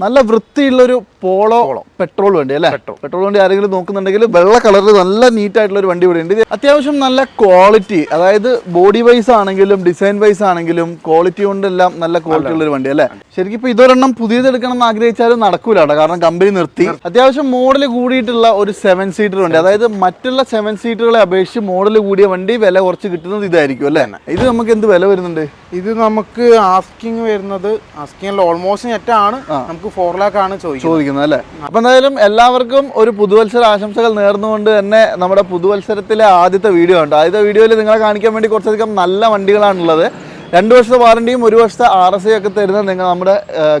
നല്ല വൃത്തിയുള്ളൊരു polo petrol വണ്ടി അല്ലേ? പെട്രോൾ. വണ്ടി ആരെങ്കിലും നോക്കുന്നുണ്ടെങ്കിൽ വെള്ള കളറിൽ നല്ല നീറ്റ് ആയിട്ടുള്ള ഒരു വണ്ടി ഇവിടെ ഉണ്ട്. അത്യാവശ്യം നല്ല ക്വാളിറ്റി അതായത് ബോഡി വൈസ് ആണെങ്കിലും ഡിസൈൻ വൈസ് ആണെങ്കിലും ക്വാളിറ്റി കൊണ്ടെല്ലാം നല്ല ക്വാളിറ്റി ഉള്ള ഒരു വണ്ടി അല്ലേ? ശരിക്കും ഇപ്പൊ ഇതൊരെണ്ണം പുതിയത് എടുക്കണം എന്ന് ആഗ്രഹിച്ചാലും നടക്കൂല കാരണം കമ്പനി നിർത്തി. അത്യാവശ്യം മോഡൽ കൂടിയിട്ടുള്ള ഒരു സെവൻ സീറ്റർ വണ്ടി. അതായത് മറ്റുള്ള സെവൻ സീറ്ററുകളെ അപേക്ഷിച്ച് മോഡൽ കൂടിയ വണ്ടി വില കുറച്ച് കിട്ടുന്നത് ഇതായിരിക്കും അല്ലേ? ഇത് നമുക്ക് എന്ത് വില വരുന്നുണ്ട്? ഇത് നമുക്ക് ആസ്കിങ് വരുന്നത് ആസ്കിങ് ഓൾമോസ്റ്റ് നെറ്റാണ് നമുക്ക് ഫോർ ലാക്ക് ആണ് ചോദിക്കുന്നത്. ചോദിക്കുന്നത് അല്ലേ? അപ്പൊ എന്തായാലും എല്ലാവർക്കും ഒരു പുതുവത്സര ആശംസകൾ നേർന്നുകൊണ്ട് തന്നെ നമ്മുടെ പുതുവത്സരത്തിലെ ആദ്യത്തെ വീഡിയോ ഉണ്ട് ആദ്യത്തെ വീഡിയോയിൽ നിങ്ങളെ കാണിക്കാൻ വേണ്ടി കുറച്ചധികം നല്ല വണ്ടികളാണുള്ളത്. രണ്ട് വർഷത്തെ വാറണ്ടിയും ഒരു വർഷത്തെ ആർ എസ് ഒക്കെ തരുന്ന നിങ്ങൾ നമ്മുടെ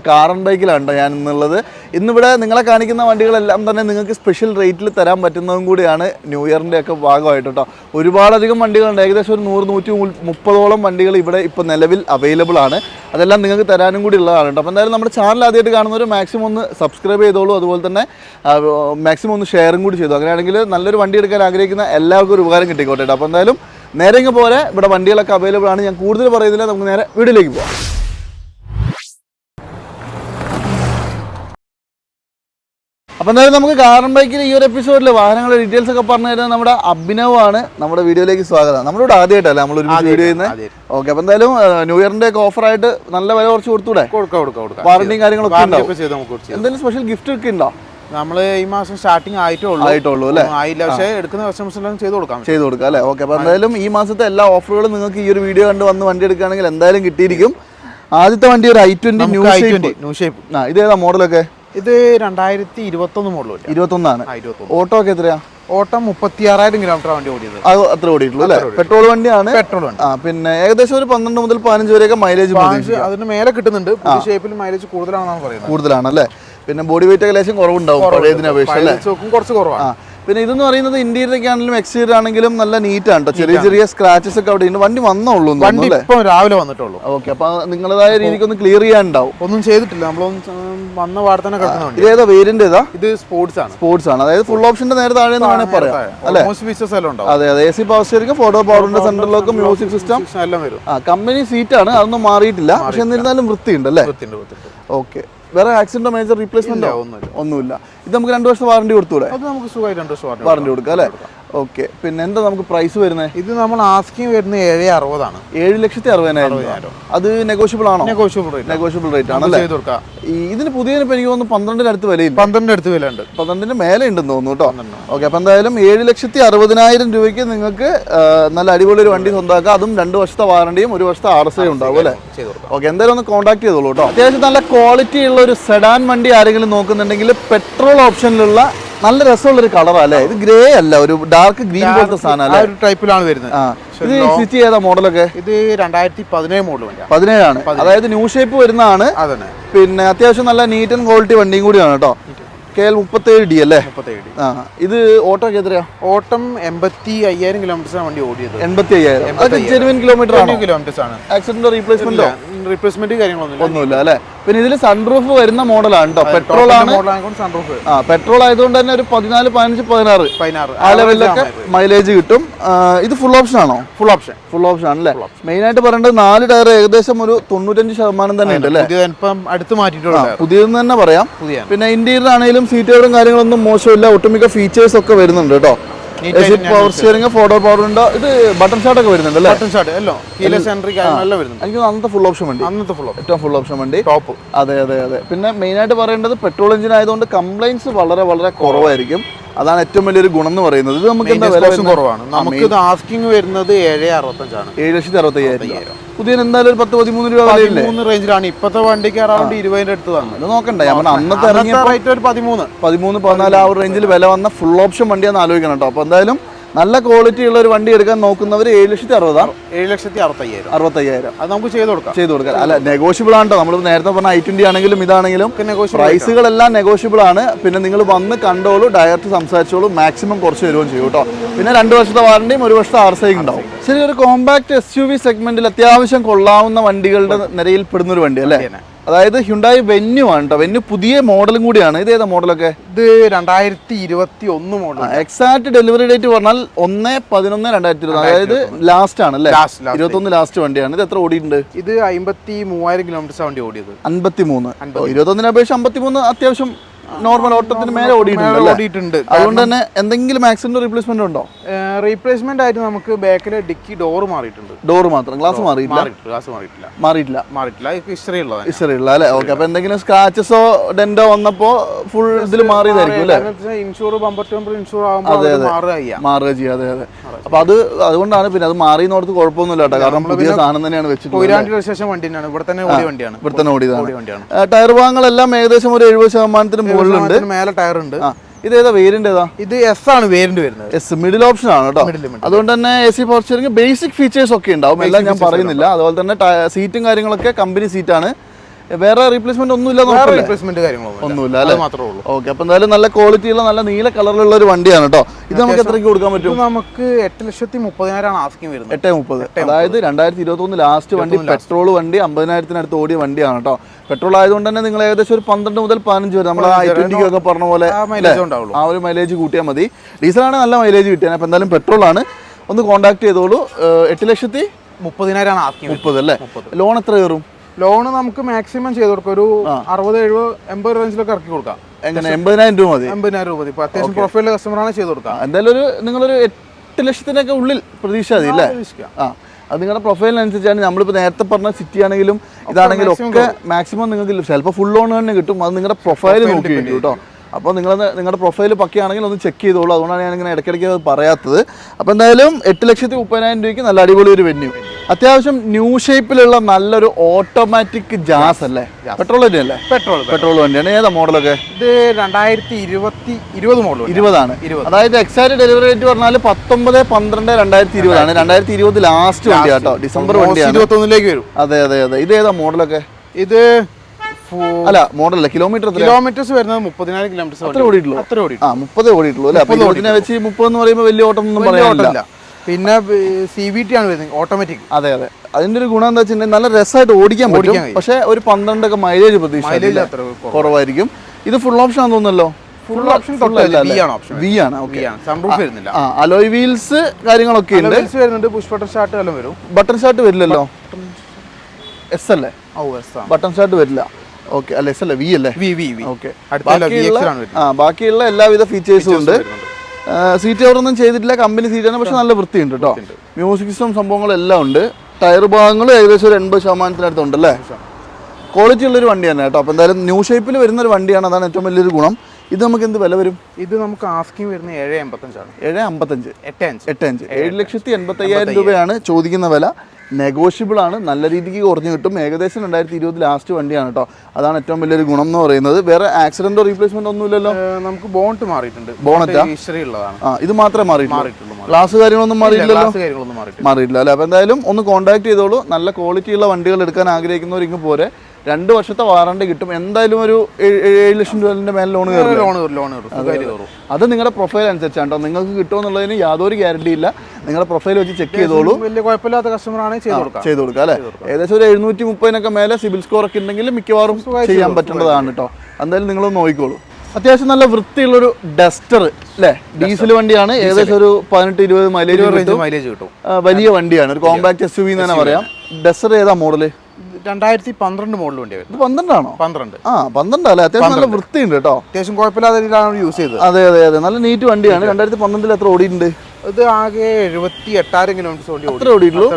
കാറൻ ബൈക്കിലാണ് ഞാൻ എന്നുള്ളത് ഇന്നിവിടെ നിങ്ങളെ കാണിക്കുന്ന വണ്ടികളെല്ലാം തന്നെ നിങ്ങൾക്ക് സ്പെഷ്യൽ റേറ്റിൽ തരാൻ പറ്റുന്നതും കൂടിയാണ് ന്യൂ ഇയറിന്റെ ഒക്കെ ഭാഗമായിട്ട് കേട്ടോ ഒരുപാടധികം വണ്ടികളുണ്ട്. ഏകദേശം ഒരു നൂറ് നൂറ്റി മുപ്പതോളം വണ്ടികൾ ഇവിടെ ഇപ്പോൾ നിലവിൽ അവൈലബിൾ ആണ്. അതെല്ലാം നിങ്ങൾക്ക് തരാനും കൂടി ഉള്ളതാണ് കേട്ടോ അപ്പോൾ എന്തായാലും നമ്മുടെ ചാനൽ ആദ്യമായിട്ട് കാണുന്നവർ മാക്സിമം ഒന്ന് സബ്സ്ക്രൈബ് ചെയ്തോളൂ. അതുപോലെ തന്നെ മാക്സിമം ഒന്ന് ഷെയറും കൂടി ചെയ്തു. അങ്ങനെയാണെങ്കിൽ നല്ലൊരു വണ്ടി എടുക്കാൻ ആഗ്രഹിക്കുന്ന എല്ലാവർക്കും ഒരു ഉപകാരം കിട്ടിക്കോട്ടെ കേട്ടോ അപ്പോൾ എന്തായാലും നേരെ ഇങ്ങ് പോലെ ഇവിടെ വണ്ടികളൊക്കെ അവൈലബിൾ ആണ്. ഞാൻ കൂടുതൽ പറയുന്നില്ല. നമുക്ക് നേരെ വീട്ടിലേക്ക് പോകാം അപ്പം എന്തായാലും നമുക്ക് കാറൻ ബൈക്കിൽ ഈ ഒരു എപ്പിസോഡിൽ വാഹനങ്ങളുടെ ഡീറ്റെയിൽസ് ഒക്കെ പറഞ്ഞു തരുന്നത് നമ്മുടെ അഭിനവ് ആണ്. നമ്മുടെ വീഡിയോയിലേക്ക് സ്വാഗതം. നമ്മളിവിടെ ആദ്യമായിട്ടല്ലേ നമ്മൾ ഒരു വീഡിയോ ചെയ്യുന്നത്. ഓക്കെ അപ്പം എന്തായാലും ന്യൂ ഇയറിന്റെ ഒക്കെ ഓഫറായിട്ട് നല്ല വില കുറച്ച് കൊടുത്തൂടെ? വാറണ്ടിയും കാര്യങ്ങളൊക്കെ എന്തെങ്കിലും സ്പെഷ്യൽ ഗിഫ്റ്റ് ഒക്കെ ഉണ്ടോ? നമ്മൾ ഈ മാസം സ്റ്റാർട്ടിങ് ആയിട്ടേ ഉള്ളൂ ആയിട്ടുള്ളൂ അല്ലേ? ആയില്ല. പക്ഷേ എടുക്കുന്ന കസ്റ്റമേഴ്സ് എല്ലാം ചെയ്ത് കൊടുക്കാം ചെയ്ത് കൊടുക്കുക അല്ലേ? ഓക്കെ അപ്പോൾ എന്തായാലും ഈ മാസത്തെ എല്ലാ ഓഫറുകളും നിങ്ങൾക്ക് ഈ ഒരു വീഡിയോ കണ്ട് വന്ന് വണ്ടി എടുക്കുകയാണെങ്കിൽ എന്തായാലും കിട്ടിയിരിക്കും. ആദ്യത്തെ വണ്ടി ഒരു I twenty new shape new shape ആ ഇത് ഏതാ മോഡലൊക്കെ ഇത് രണ്ടായിരത്തി ഇരുപത്തൊന്ന് മോഡൽ ഇരുപത്തൊന്നാണ്. ഇരുപത്തൊന്ന്. ഓട്ടോ ഒക്കെ എത്രയാ? ഓട്ടം മുപ്പത്തി ആറായിരം കിലോമീറ്റർ വണ്ടി ഓടിയത്. അത് അത്ര ഓടിയിട്ടുള്ളൂ അല്ലേ? പെട്രോൾ വണ്ടിയാണ്. പെട്രോൾ വണ്ടി. ആ പിന്നെ ഏകദേശം ഒരു പന്ത്രണ്ട് മുതൽ പതിനഞ്ച് വരെയൊക്കെ മൈലേജ് അതിന് മേലെ കിട്ടുന്നുണ്ട്. ഷേപ്പിൽ മൈലേജ് കൂടുതലാണെന്നാണ് പറയുന്നത്. കൂടുതലാണ് അല്ലേ? പിന്നെ ബോഡി വെയിറ്റ് ഒക്കെ ലേശം കുറവുണ്ടാവും പഴയതിനെ അപേക്ഷിച്ച് അല്ലേ? കുറച്ച് കുറവാണ്. പിന്നെ ഇതെന്ന് പറയുന്നത് ഇന്റീരിയർ ആണെങ്കിലും എക്സ്റ്റീരിയർ ആണെങ്കിലും നല്ല നീറ്റ് ആണ് ചെറിയ ചെറിയ സ്ക്രാച്ചസ് ഒക്കെ അവിടെ ഉണ്ട്. വണ്ടി വന്നോളൂ വണ്ടി ഇപ്പം രാവിലെ വന്നിട്ടുള്ളൂ. ഓക്കെ അപ്പൊ നിങ്ങളതായ രീതിക്ക് ഒന്ന് ക്ലിയർ ചെയ്യാനുണ്ടാവും. ഒന്നും ചെയ്തിട്ടില്ല. നമ്മളൊന്നും വന്ന പാടെ തന്നെ കിടക്കുന്ന വണ്ടി ഇതേതാ വേരിന്റെ ഏതാ? ഇത് സ്പോർട്സ് ആണ്. സ്പോർട്സ് ആണ്. അതായത് ഫുൾ ഓപ്ഷന്റെ നേരെ താഴെ എന്ന് വേണമെങ്കിൽ പറയാം. അല്ലേ? ഫീച്ചേഴ്സ് എല്ലാം ഉണ്ടാവും. അതെ അതെ. A C power steering four door പവറിന്റെ സെന്ററിലൊക്കെ മ്യൂസിക് സിസ്റ്റം എല്ലാം വരും. ആ കമ്പനി സീറ്റ് ആണ്. അതൊന്നും മാറിയിട്ടില്ല. പക്ഷെ എന്നിരുന്നാലും വൃത്തിയുണ്ട് അല്ലേ? ഓക്കെ വേറെ ആക്സിഡന്റോ മേജർ റീപ്ലേസ്മെന്റോ ഒന്നുമില്ല. ഒന്നുമില്ല. ഇത് നമുക്ക് രണ്ട് വർഷം വാറണ്ടി കൊടുത്തൂടെ അത് നമുക്ക് സുഖമായിട്ട് രണ്ട് വർഷം വാറണ്ടി വാറണ്ടി കൊടുക്കാം അല്ലേ? ഓക്കെ പിന്നെ എന്താ നമുക്ക് പ്രൈസ് വരുന്നത് ഇത് നമ്മൾ ആസ്കിങ് വരുന്നത് ഏഴ് അറുപതാണ്. ഏഴ് ലക്ഷത്തി അറുപതിനായിരം. അത് നെഗോഷ്യബിൾ ആണോ? നെഗോഷ്യബിൾ റേറ്റ് നെഗോഷ്യബിൾ റേറ്റ് ആണ് അല്ലേ? ചെയ്ത് കൊടുക്കാം. ഇതിന് പുതിയതിന് ഇപ്പൊ എനിക്ക് തോന്നുന്നു പന്ത്രണ്ടിന് അടുത്ത് വിലയില്ല? പന്ത്രണ്ട് അടുത്ത് വില ഉണ്ട് പന്ത്രണ്ടിന് മേലെ ഉണ്ടെന്ന് തോന്നുന്നു കേട്ടോ. ഓക്കെ അപ്പൊ എന്തായാലും ഏഴ് ലക്ഷത്തി അറുപതിനായിരം രൂപയ്ക്ക് നിങ്ങൾക്ക് നല്ല അടിപൊളി ഒരു വണ്ടി സ്വന്തമാക്കാം അതും രണ്ട് വർഷത്തെ വാറണ്ടിയും ഒരു വർഷത്തെ ആർ എസ് ഐ ഉണ്ടാവും അല്ലേ? ഓക്കെ എന്തായാലും ഒന്ന് കോൺടാക്ട് ചെയ്തോളൂ കേട്ടോ. അത്യാവശ്യം നല്ല ക്വാളിറ്റി ഉള്ള ഒരു സെഡാൻ വണ്ടി ആരെങ്കിലും നോക്കുന്നുണ്ടെങ്കിൽ പെട്രോൾ ഓപ്ഷനിലുള്ള നല്ല രസമുള്ള ഒരു കളറാ അല്ലേ? ഇത് ഗ്രേ അല്ല ഒരു ഡാർക്ക് ഗ്രീൻ പോലത്തെ സാധനം അല്ലേ? ഒരു ടൈപ്പിലാണ് വരുന്നത്. ഇത് സിറ്റി ഏതാ മോഡലൊക്കെ? ഇത് രണ്ടായിരത്തി പതിനേഴ് മോഡൽ പതിനേഴാണ്. അതായത് ന്യൂ ഷേപ്പ് വരുന്നതാണ്. പിന്നെ അത്യാവശ്യം നല്ല നീറ്റ് ആൻഡ് ക്വാളിറ്റി വണ്ടിയും കൂടിയാണ് കേട്ടോ. കെ എൽ മുപ്പത്തേഴ് ഡി അല്ലേ? ആ. ഇത് ഓട്ടോ എത്രയാ? ഓട്ടം എൺപത്തി അയ്യായിരം കിലോമീറ്റേഴ്സാണ് വണ്ടി ഓടിയത്. എൺപത്തി അയ്യായിരം കിലോമീറ്റർ ആണ്? ആക്സിഡന്റ് റീപ്ലേസ്മെന്റോ റീപ്ലേസ്മെന്റ് കാര്യങ്ങളൊന്നുമില്ല. ഒന്നുമില്ല അല്ലേ? പിന്നെ ഇതിൽ സൺറൂഫ് വരുന്ന മോഡലാണ് കേട്ടോ പെട്രോൾ ആണ്. സൺറൂഫ് ആ പെട്രോൾ ആയതുകൊണ്ട് തന്നെ ഒരു പതിനാല് പതിനഞ്ച് പതിനാറ് പതിനാറ്. ആ ലെവലിലൊക്കെ മൈലേജ് കിട്ടും. ഇത് ഫുൾ ഓപ്ഷൻ ആണോ? ഫുൾ ഓപ്ഷൻ ഫുൾ ഓപ്ഷൻ ആണല്ലേ മെയിൻ ആയിട്ട് പറയേണ്ടത് നാല് ടയർ ഏകദേശം ഒരു തൊണ്ണൂറ്റഞ്ച് ശതമാനം തന്നെ ഉണ്ട് അല്ലേ? അടുത്ത് മാറ്റിയിട്ടുള്ള പുതിയതെന്ന് തന്നെ പറയാം. പുതിയ പിന്നെ ഇന്റീരിയർ ആണെങ്കിലും സീറ്റുകളും കാര്യങ്ങളൊന്നും മോശമില്ല. ഒട്ടുമിക്ക ഫീച്ചേഴ്സ് ഒക്കെ വരുന്നുണ്ട് കേട്ടോ പവർ സ്റ്റിയറിംഗ് ഫോട്ടോ പവർ ഉണ്ട് ഇത് ബട്ടൺ ഷാട്ട് ഒക്കെ വരുന്നുണ്ട് അല്ലേ ബട്ടൺ ഷാട്ട് എല്ലോ കീലെസ് എൻട്രി കാര്യങ്ങളെല്ലാം വരുന്നുണ്ട്. എനിക്ക് അന്നത്തെ ഫുൾ ഓപ്ഷൻ വണ്ടി. അന്നത്തെ ഫുൾ ഏറ്റവും ഫുൾ ഓപ്ഷൻ വണ്ടി. ടോപ്പ് അതെ അതെ അതെ. പിന്നെ മെയിൻ ആയിട്ട് പറയേണ്ടത് പെട്രോൾ എഞ്ചിൻ ആയതുകൊണ്ട് കംപ്ലൈൻസ് വളരെ വളരെ കുറവായിരിക്കും. അതാണ് ഏറ്റവും വലിയൊരു ഗുണം എന്ന് പറയുന്നത്. ഇത് നമുക്ക് എന്താ വില കുറവാണ്. നമുക്ക് ഇത് ആസ്കിങ് വരുന്നത് ഏഴ് അറുപത്തഞ്ചാണ്. ഏഴ് ലക്ഷത്തി അറുപത്തി അയ്യായിരം പുതിയ എന്തായാലും ഒരു പത്ത് പതിമൂന്ന് രൂപ വിലയില്ലേ? മൂന്ന് റേഞ്ചിലാണ് ഇപ്പോഴത്തെ വണ്ടിക്ക് അറൗണ്ട് ഇരുപതിന്റെ അടുത്ത് അത് നോക്കണ്ടേ. അന്നത്തെ അന്നത്തെ റേറ്റ് ഒരു പതിമൂന്ന്. പതിമൂന്ന് പതിനാല് ആ ഒരു റേഞ്ചിൽ വില വന്ന ഫുൾ ഓപ്ഷൻ വണ്ടിയാന്ന് ആലോചിക്കണം കേട്ടോ. അപ്പോൾ എന്തായാലും നല്ല ക്വാളിറ്റി ഉള്ള ഒരു വണ്ടി എടുക്കാൻ നോക്കുന്നവർ ഏഴ് ലക്ഷത്തി അറുപതാണ് ഏഴ് ലക്ഷത്തി അറുപത്തയ്യായിരം. അറുപത്തയ്യായിരം അത് നമുക്ക് ചെയ്ത് കൊടുക്കാം. ചെയ്ത് കൊടുക്കാം. അല്ല നെഗോഷ്യബിൾ ആണ് നമ്മൾ നേരത്തെ പറഞ്ഞ ഐ ട്വന്റി ആണെങ്കിലും ഇതാണെങ്കിലും പ്രൈസുകളെല്ലാം നെഗോഷ്യബിൾ ആണ്. പിന്നെ നിങ്ങൾ വന്ന് കണ്ടോളൂ ഡയറക്റ്റ് സംസാരിച്ചോളൂ മാക്സിമം കുറച്ച് തരുകയും ചെയ്യും കേട്ടോ. പിന്നെ രണ്ട് വർഷത്തെ വാറണ്ടിയും ഒരു വർഷത്തെ ആർ സൈ ഉണ്ടാവും. ശരി ഒരു കോമ്പാക്ട് എസ് യു വി സെഗ്മെന്റിൽ അത്യാവശ്യം കൊള്ളാവുന്ന വണ്ടികളുടെ നിരയിൽ പെടുന്ന ഒരു വണ്ടി അല്ലേ അതായത് ഹ്യുണ്ടായി വെന്യൂ ആണ് കേട്ടോ വെന്യൂ പുതിയ മോഡലും കൂടിയാണ്. ഇത് ഏതാ മോഡലൊക്കെ? ഇത് രണ്ടായിരത്തി ഇരുപത്തി ഒന്ന് മോഡൽ എക്സാക്ട് ഡെലിവറി ഡേറ്റ് പറഞ്ഞാൽ ഒന്ന് പതിനൊന്ന് രണ്ടായിരത്തി ഇരുപത് അതായത് ലാസ്റ്റ് ആണ് അല്ലേ? ഇരുപത്തി ഒന്ന് ഇരുപത്തൊന്ന് ലാസ്റ്റ് വണ്ടിയാണ്. ഇത് എത്ര ഓടിയിട്ടുണ്ട്? ഇത് അമ്പത്തി മൂവായിരം കിലോമീറ്റർ വണ്ടി ഓടിയത്. അമ്പത്തി മൂന്ന് ഇരുപത്തൊന്നിനെ അപേക്ഷിച്ച് അമ്പത്തി മൂന്ന് അത്യാവശ്യം നോർമൽ ഓട്ടത്തിന് മേലെ ഓടിയിട്ടുണ്ട്? ഓടിയിട്ടുണ്ട്. അതുകൊണ്ട് തന്നെ എന്തെങ്കിലും ആക്സിഡന്റ് റീപ്ലേസ്മെന്റ് ഉണ്ടോ? റീപ്ലേസ്മെന്റ് ആയിട്ട് നമുക്ക് ബാക്കിലെ ഡിക്കി ഡോർ മാറിയിട്ടുണ്ട്. ഡോർ മാത്രം. ഗ്ലാസ് മാറിയിട്ടില്ല? ഗ്ലാസ് മാറിയിട്ടില്ല. മാറിയിട്ടില്ല. മാറിയിട്ടില്ല. ഹിസ്റ്ററി ഉള്ളതാണ്. ഉള്ള അല്ലേ ഓക്കെ അപ്പൊ എന്തെങ്കിലും സ്ക്രാച്ചസോ ഡെന്റോ വന്നപ്പോ ഫുൾ ഇതിൽ മാറിയതായിരിക്കും അല്ലേ? ഇൻഷൂർ ബമ്പർ ടെമ്പർ ഇൻഷൂർ ആകുമ്പോൾ മാറുക ചെയ്യാം. മാറുക ചെയ്യുക അതെ അതെ. അപ്പൊ അത് അതുകൊണ്ടാണ് പിന്നെ അത് മാറിയെന്നോർത്ത് കുഴപ്പമൊന്നുമില്ല കേട്ടോ. കാരണം പുതിയ സാധനം തന്നെയാണ് വെച്ചിട്ടുള്ളത്. ശേഷം വണ്ടി തന്നെയാണ് ഇവിടെ തന്നെ ഓടിയ വണ്ടിയാണ്. ഇവിടെ തന്നെ ഓടിയതാണ്. ടയർ ഭാഗങ്ങളെല്ലാം ഏകദേശം ഒരു എഴുപത് ശതമാനത്തിന് മുകളിലുണ്ട്. മേലെ ടയർ ഉണ്ട് ഇത് ഏതാ വേരിയന്റ് ഏതാ? ഇത് എസ് ആണ് വേരിയന്റ് വരുന്നത്. എസ് മിഡിൽ ഓപ്ഷൻ ആണ് കേട്ടോ. അതുകൊണ്ട് തന്നെ A C power steering basic features ഒക്കെ ഉണ്ടാവും. എല്ലാം ഞാൻ പറയുന്നില്ല. അതുപോലെ തന്നെ സീറ്റും കാര്യങ്ങളൊക്കെ കമ്പനി സീറ്റാണ് വേറെ റീപ്ലേസ്മെന്റ് ഒന്നുമില്ല റീപ്ലേസ്മെന്റ് ഒന്നുമില്ല അല്ലേ? മാത്രമേ ഉള്ളൂ. ഓക്കെ അപ്പൊ എന്തായാലും നല്ല ക്വാളിറ്റിയുള്ള നല്ല നീല കളറിലുള്ള ഒരു വണ്ടിയാണ് കേട്ടോ ഇത് നമുക്ക് എത്രയ്ക്ക് കൊടുക്കാൻ പറ്റും? നമുക്ക് എട്ട് ലക്ഷത്തി മുപ്പതിനായിരമാണ് ആസ്കിങ് വരുന്നത്. എട്ട് മുപ്പത്. അതായത് രണ്ടായിരത്തി ഇരുപത്തി ഒന്ന് ലാസ്റ്റ് വണ്ടി പെട്രോൾ വണ്ടി അമ്പതിനായിരത്തിനടുത്ത് ഓടിയ വണ്ടിയാണ് കേട്ടോ പെട്രോൾ ആയതുകൊണ്ട് തന്നെ നിങ്ങൾ ഏകദേശം ഒരു പന്ത്രണ്ട് മുതൽ പതിനഞ്ച് വരെ നമ്മൾ ഐ ട്വന്റിക്ക് ഒക്കെ പറഞ്ഞ പോലെ ആ ഒരു മൈലേജ് കൂട്ടിയാൽ മതി. ഡീസലാണ് നല്ല മൈലേജ് കിട്ടിയാണ് അപ്പൊ എന്തായാലും പെട്രോൾ ആണ്. ഒന്ന് കോൺടാക്ട് ചെയ്തോളൂ. എട്ട് ലക്ഷത്തി മുപ്പതിനായിരമാണ് ആസ്കിങ് മുപ്പത് അല്ലേ? ലോൺ എത്ര കയറും? ലോൺ നമുക്ക് മാക്സിമം ചെയ്ത് കൊടുക്കാം. ഒരു അറുപത് എഴുപത് എൺപത് റേഞ്ചിലൊക്കെ ഇറക്കി കൊടുക്കാം. എങ്ങനെ? എൺപതിനായിരം രൂപ മതി. എൺപതിനായിരം രൂപ മതി. ഇപ്പൊ അത്യാവശ്യം പ്രൊഫൈലിലെ കസ്റ്റമറാണ് ചെയ്ത് കൊടുക്കാം. എന്തായാലും ഒരു നിങ്ങളൊരു എട്ട് ലക്ഷത്തിനൊക്കെ ഉള്ളിൽ പ്രതീക്ഷ മതി അല്ലേ. ആ അത് നിങ്ങളുടെ പ്രൊഫൈലിനനുസരിച്ചാണ് നമ്മളിപ്പോൾ നേരത്തെ പറഞ്ഞ സിറ്റി ആണെങ്കിലും ഇതാണെങ്കിലും ഒക്കെ മാക്സിമം നിങ്ങൾക്ക് ചിലപ്പോൾ ഫുൾ ലോൺ തന്നെ കിട്ടും. അത് നിങ്ങളുടെ പ്രൊഫൈൽ നോക്കി കിട്ടും. കേട്ടോ അപ്പോൾ നിങ്ങൾ നിങ്ങളുടെ പ്രൊഫൈൽ പക്കിയാണെങ്കിൽ ഒന്ന് ചെക്ക് ചെയ്തോളൂ. അതുകൊണ്ടാണ് ഞാൻ ഇങ്ങനെ ഇടയ്ക്കിടയ്ക്ക് അത് പറയാത്തത്. അപ്പോൾ എന്തായാലും എട്ട് ലക്ഷത്തി മുപ്പതിനായിരം രൂപയ്ക്ക് നല്ല അടിപൊളി ഒരു വെന്യൂ അത്യാവശ്യം ന്യൂ ഷേപ്പിലുള്ള നല്ലൊരു ഓട്ടോമാറ്റിക് ജാസ് അല്ലേ? പെട്രോൾ അല്ലേ? പെട്രോൾ പെട്രോൾ വണ്ടിയാണ് ഏതാ മോഡലൊക്കെ ഇത് രണ്ടായിരത്തി ഇരുപത്തി ഇരുപത് മോഡൽ ഇരുപതാണ്. ഇരുപത്. അതായത് എക്സാക്ട് ഡെലിവറി ഡേറ്റ് പറഞ്ഞാൽ പത്തൊമ്പത് പന്ത്രണ്ട് രണ്ടായിരത്തി ഇരുപതാണ് രണ്ടായിരത്തി ഇരുപത് ലാസ്റ്റ് വണ്ടി കേട്ടോ ഡിസംബർ വണ്ടിയാണ്. ഇരുപത്തി ഒന്നിലേക്ക് വരും. അതെ അതെ അതെ. ഇത് ഏതാ മോഡലൊക്കെ ഇത് അല്ല മോഡൽ കിലോമീറ്റർ കിലോമീറ്റേഴ്സ് വരുന്നത് മുപ്പതിനായിരം കിലോമീറ്റർ അത്ര ഓടിയിട്ടുള്ളൂ. അത്ര ഓടി ആ മുപ്പത് ഓടിയിട്ടുള്ളൂ അല്ലേ? അപ്പൊ ഇരുപതിനെ വെച്ച് മുപ്പത് എന്ന് പറയുമ്പോൾ വലിയ ഓട്ടം ഒന്നും പറയാനില്ല. പിന്നെ സി വി ടി ആണ് വരുന്നത് ഓട്ടോമാറ്റിക് അതെ അതെ. അതിന്റെ ഒരു ഗുണം എന്താ വെച്ചിട്ടുണ്ടെങ്കിൽ നല്ല രസമായിട്ട് ഓടിക്കാൻ പറ്റും. പക്ഷെ ഒരു പന്ത്രണ്ടൊക്കെ മൈലേജ് പ്രതീക്ഷ കുറവായിരിക്കും. ഇത് ഫുൾ ഓപ്ഷൻ ആണെന്ന് തോന്നുന്നല്ലോ? ഫുൾ ഓപ്ഷൻ വി ആണ് സൺറൂഫ് വരുന്നില്ല. ആ അലോയ് വീൽസ് കാര്യങ്ങളൊക്കെ ഉണ്ട്. വീൽസ് വരുന്നുണ്ട് പുഷ് ബട്ടൺ സ്റ്റാർട്ട് എല്ലാം വരും. ബട്ടൺ ഷാർട്ട് വരില്ലല്ലോ? എസ് അല്ലേ? ബട്ടൺ ഷാർട്ട് വരില്ല. ഓക്കെ അല്ല? എസ് അല്ല? വി അല്ലേ വി വി വി ഓക്കെ ആ ബാക്കിയുള്ള എല്ലാവിധ ഫീച്ചേഴ്സും ഉണ്ട്. സീറ്റ് കവറൊന്നും ചെയ്തിട്ടില്ല. കമ്പനി സീറ്റാണ് പക്ഷെ നല്ല വൃത്തിയുണ്ട് കേട്ടോ മ്യൂസിക് സിസ്റ്റം സംഭവങ്ങളെല്ലാം ഉണ്ട്. ടയർ ഭാഗങ്ങൾ ഏകദേശം ഒരു എൺപത് ശതമാനത്തിനടുത്തുണ്ട് അല്ലേ? ക്വാളിറ്റി ഉള്ളൊരു വണ്ടി തന്നെ കേട്ടോ. അപ്പോൾ എന്തായാലും ന്യൂ ഷേപ്പിൽ വരുന്ന ഒരു വണ്ടിയാണ്. അതാണ് ഏറ്റവും വലിയൊരു ഗുണം. ഇത് നമുക്ക് എന്ത് വില വരും? ഇത് നമുക്ക് ആസ്കിങ് വരുന്ന ഏഴ് എൺപത്തഞ്ചാണ് ഏഴ് അമ്പത്തഞ്ച്. എട്ട് അഞ്ച്. എട്ട് അഞ്ച്. ഏഴ് ലക്ഷത്തി എൺപത്തി അയ്യായിരം രൂപയാണ് ചോദിക്കുന്ന വില. നെഗോഷ്യബിൾ ആണ് നല്ല രീതിക്ക് കുറഞ്ഞു കിട്ടും. ഏകദേശം രണ്ടായിരത്തി ഇരുപത് ലാസ്റ്റ് വണ്ടിയാണ് കേട്ടോ അതാണ് ഏറ്റവും വലിയൊരു ഗുണം എന്ന് പറയുന്നത്. വേറെ ആക്സിഡന്റോ റീപ്ലേസ്മെന്റ് ഒന്നുമില്ലല്ലോ ഇല്ലല്ലോ? നമുക്ക് ബോണ്ട് മാറിയിട്ടുണ്ട്. ബോണറ്റാ? ഹിസ്റ്ററി ഉള്ളതാണ്. ആ ഇത് മാത്രമേ മാറിയിട്ടുള്ളൂ. മാറിയിട്ടുള്ളൂ മാറി- ഗ്ലാസ് കാര്യങ്ങളൊന്നും മാറിയില്ലല്ലോ മാറിയിട്ടില്ല. അല്ലേ? അപ്പോൾ എന്തായാലും ഒന്ന് കോൺടാക്ട് ചെയ്തോളൂ. നല്ല ക്വാളിറ്റിയുള്ള വണ്ടികൾ എടുക്കാൻ ആഗ്രഹിക്കുന്നവർ ഇങ്ങ് പോരെ. രണ്ട് വർഷത്തെ വാറണ്ടി കിട്ടും. എന്തായാലും ഒരു ഏഴ് ലക്ഷം രൂപേന്റെ മേലെ ലോൺ കയറും ലോൺ ലോൺ കയറും അത് നിങ്ങളുടെ പ്രൊഫൈൽ അനുസരിച്ചാണ് കേട്ടോ നിങ്ങൾക്ക് കിട്ടുമെന്നുള്ളതിന് യാതൊരു ഗ്യാരണ്ടി ഇല്ല. നിങ്ങളുടെ പ്രൊഫൈൽ വെച്ച് ചെക്ക് ചെയ്തോളൂ. വലിയ കുഴപ്പമില്ലാത്ത കസ്റ്റമർ ആണ് ചെയ്ത് കൊടുക്കാം. ചെയ്ത് കൊടുക്കുക അല്ലേ? ഏകദേശം ഒരു എഴുന്നൂറ്റി മുപ്പതിനൊക്കെ മേലെ സിബിൽ സ്കോർ ഒക്കെ ഉണ്ടെങ്കിൽ മിക്കവാറും ചെയ്യാൻ പറ്റേണ്ടതാണ് കേട്ടോ എന്തായാലും നിങ്ങൾ നോക്കിക്കോളൂ. അത്യാവശ്യം നല്ല വൃത്തിയുള്ളൊരു ഡസ്റ്റർ അല്ലേ? ഡീസൽ വണ്ടിയാണ്. ഏകദേശം ഒരു പതിനെട്ട് ഇരുപത് മൈലേജ് കിട്ടും. മൈലേജ് കിട്ടും. വലിയ വണ്ടിയാണ്. ഒരു കോമ്പാക്ട് എസ് യു വി എന്ന് തന്നെ പറയാം. ഡസ്റ്റർ ഏതാ മോഡൽ രണ്ടായിരത്തി പന്ത്രണ്ട് മോഡൽ വണ്ടി വരുന്നത്. പന്ത്രണ്ടാണോ? പന്ത്രണ്ട്. ആ പന്ത്രണ്ടല്ലേ? അത്യാവശ്യം നല്ല വൃത്തിയുണ്ട് കേട്ടോ. അത്യാവശ്യം കുഴപ്പമില്ലാത്ത രീതിയിലാണ് യൂസ് ചെയ്തത്. അതെ അതെ അതെ. നല്ല നീറ്റ് വണ്ടിയാണ്. രണ്ടായിരത്തി പന്ത്രണ്ടിൽ എത്ര ഓടിയിട്ടുണ്ട്? ഇത് ആകെ എഴുപത്തി എട്ടായിരം കിലോമീറ്റർ ഓടി ഓടിയിട്ടുള്ളൂ?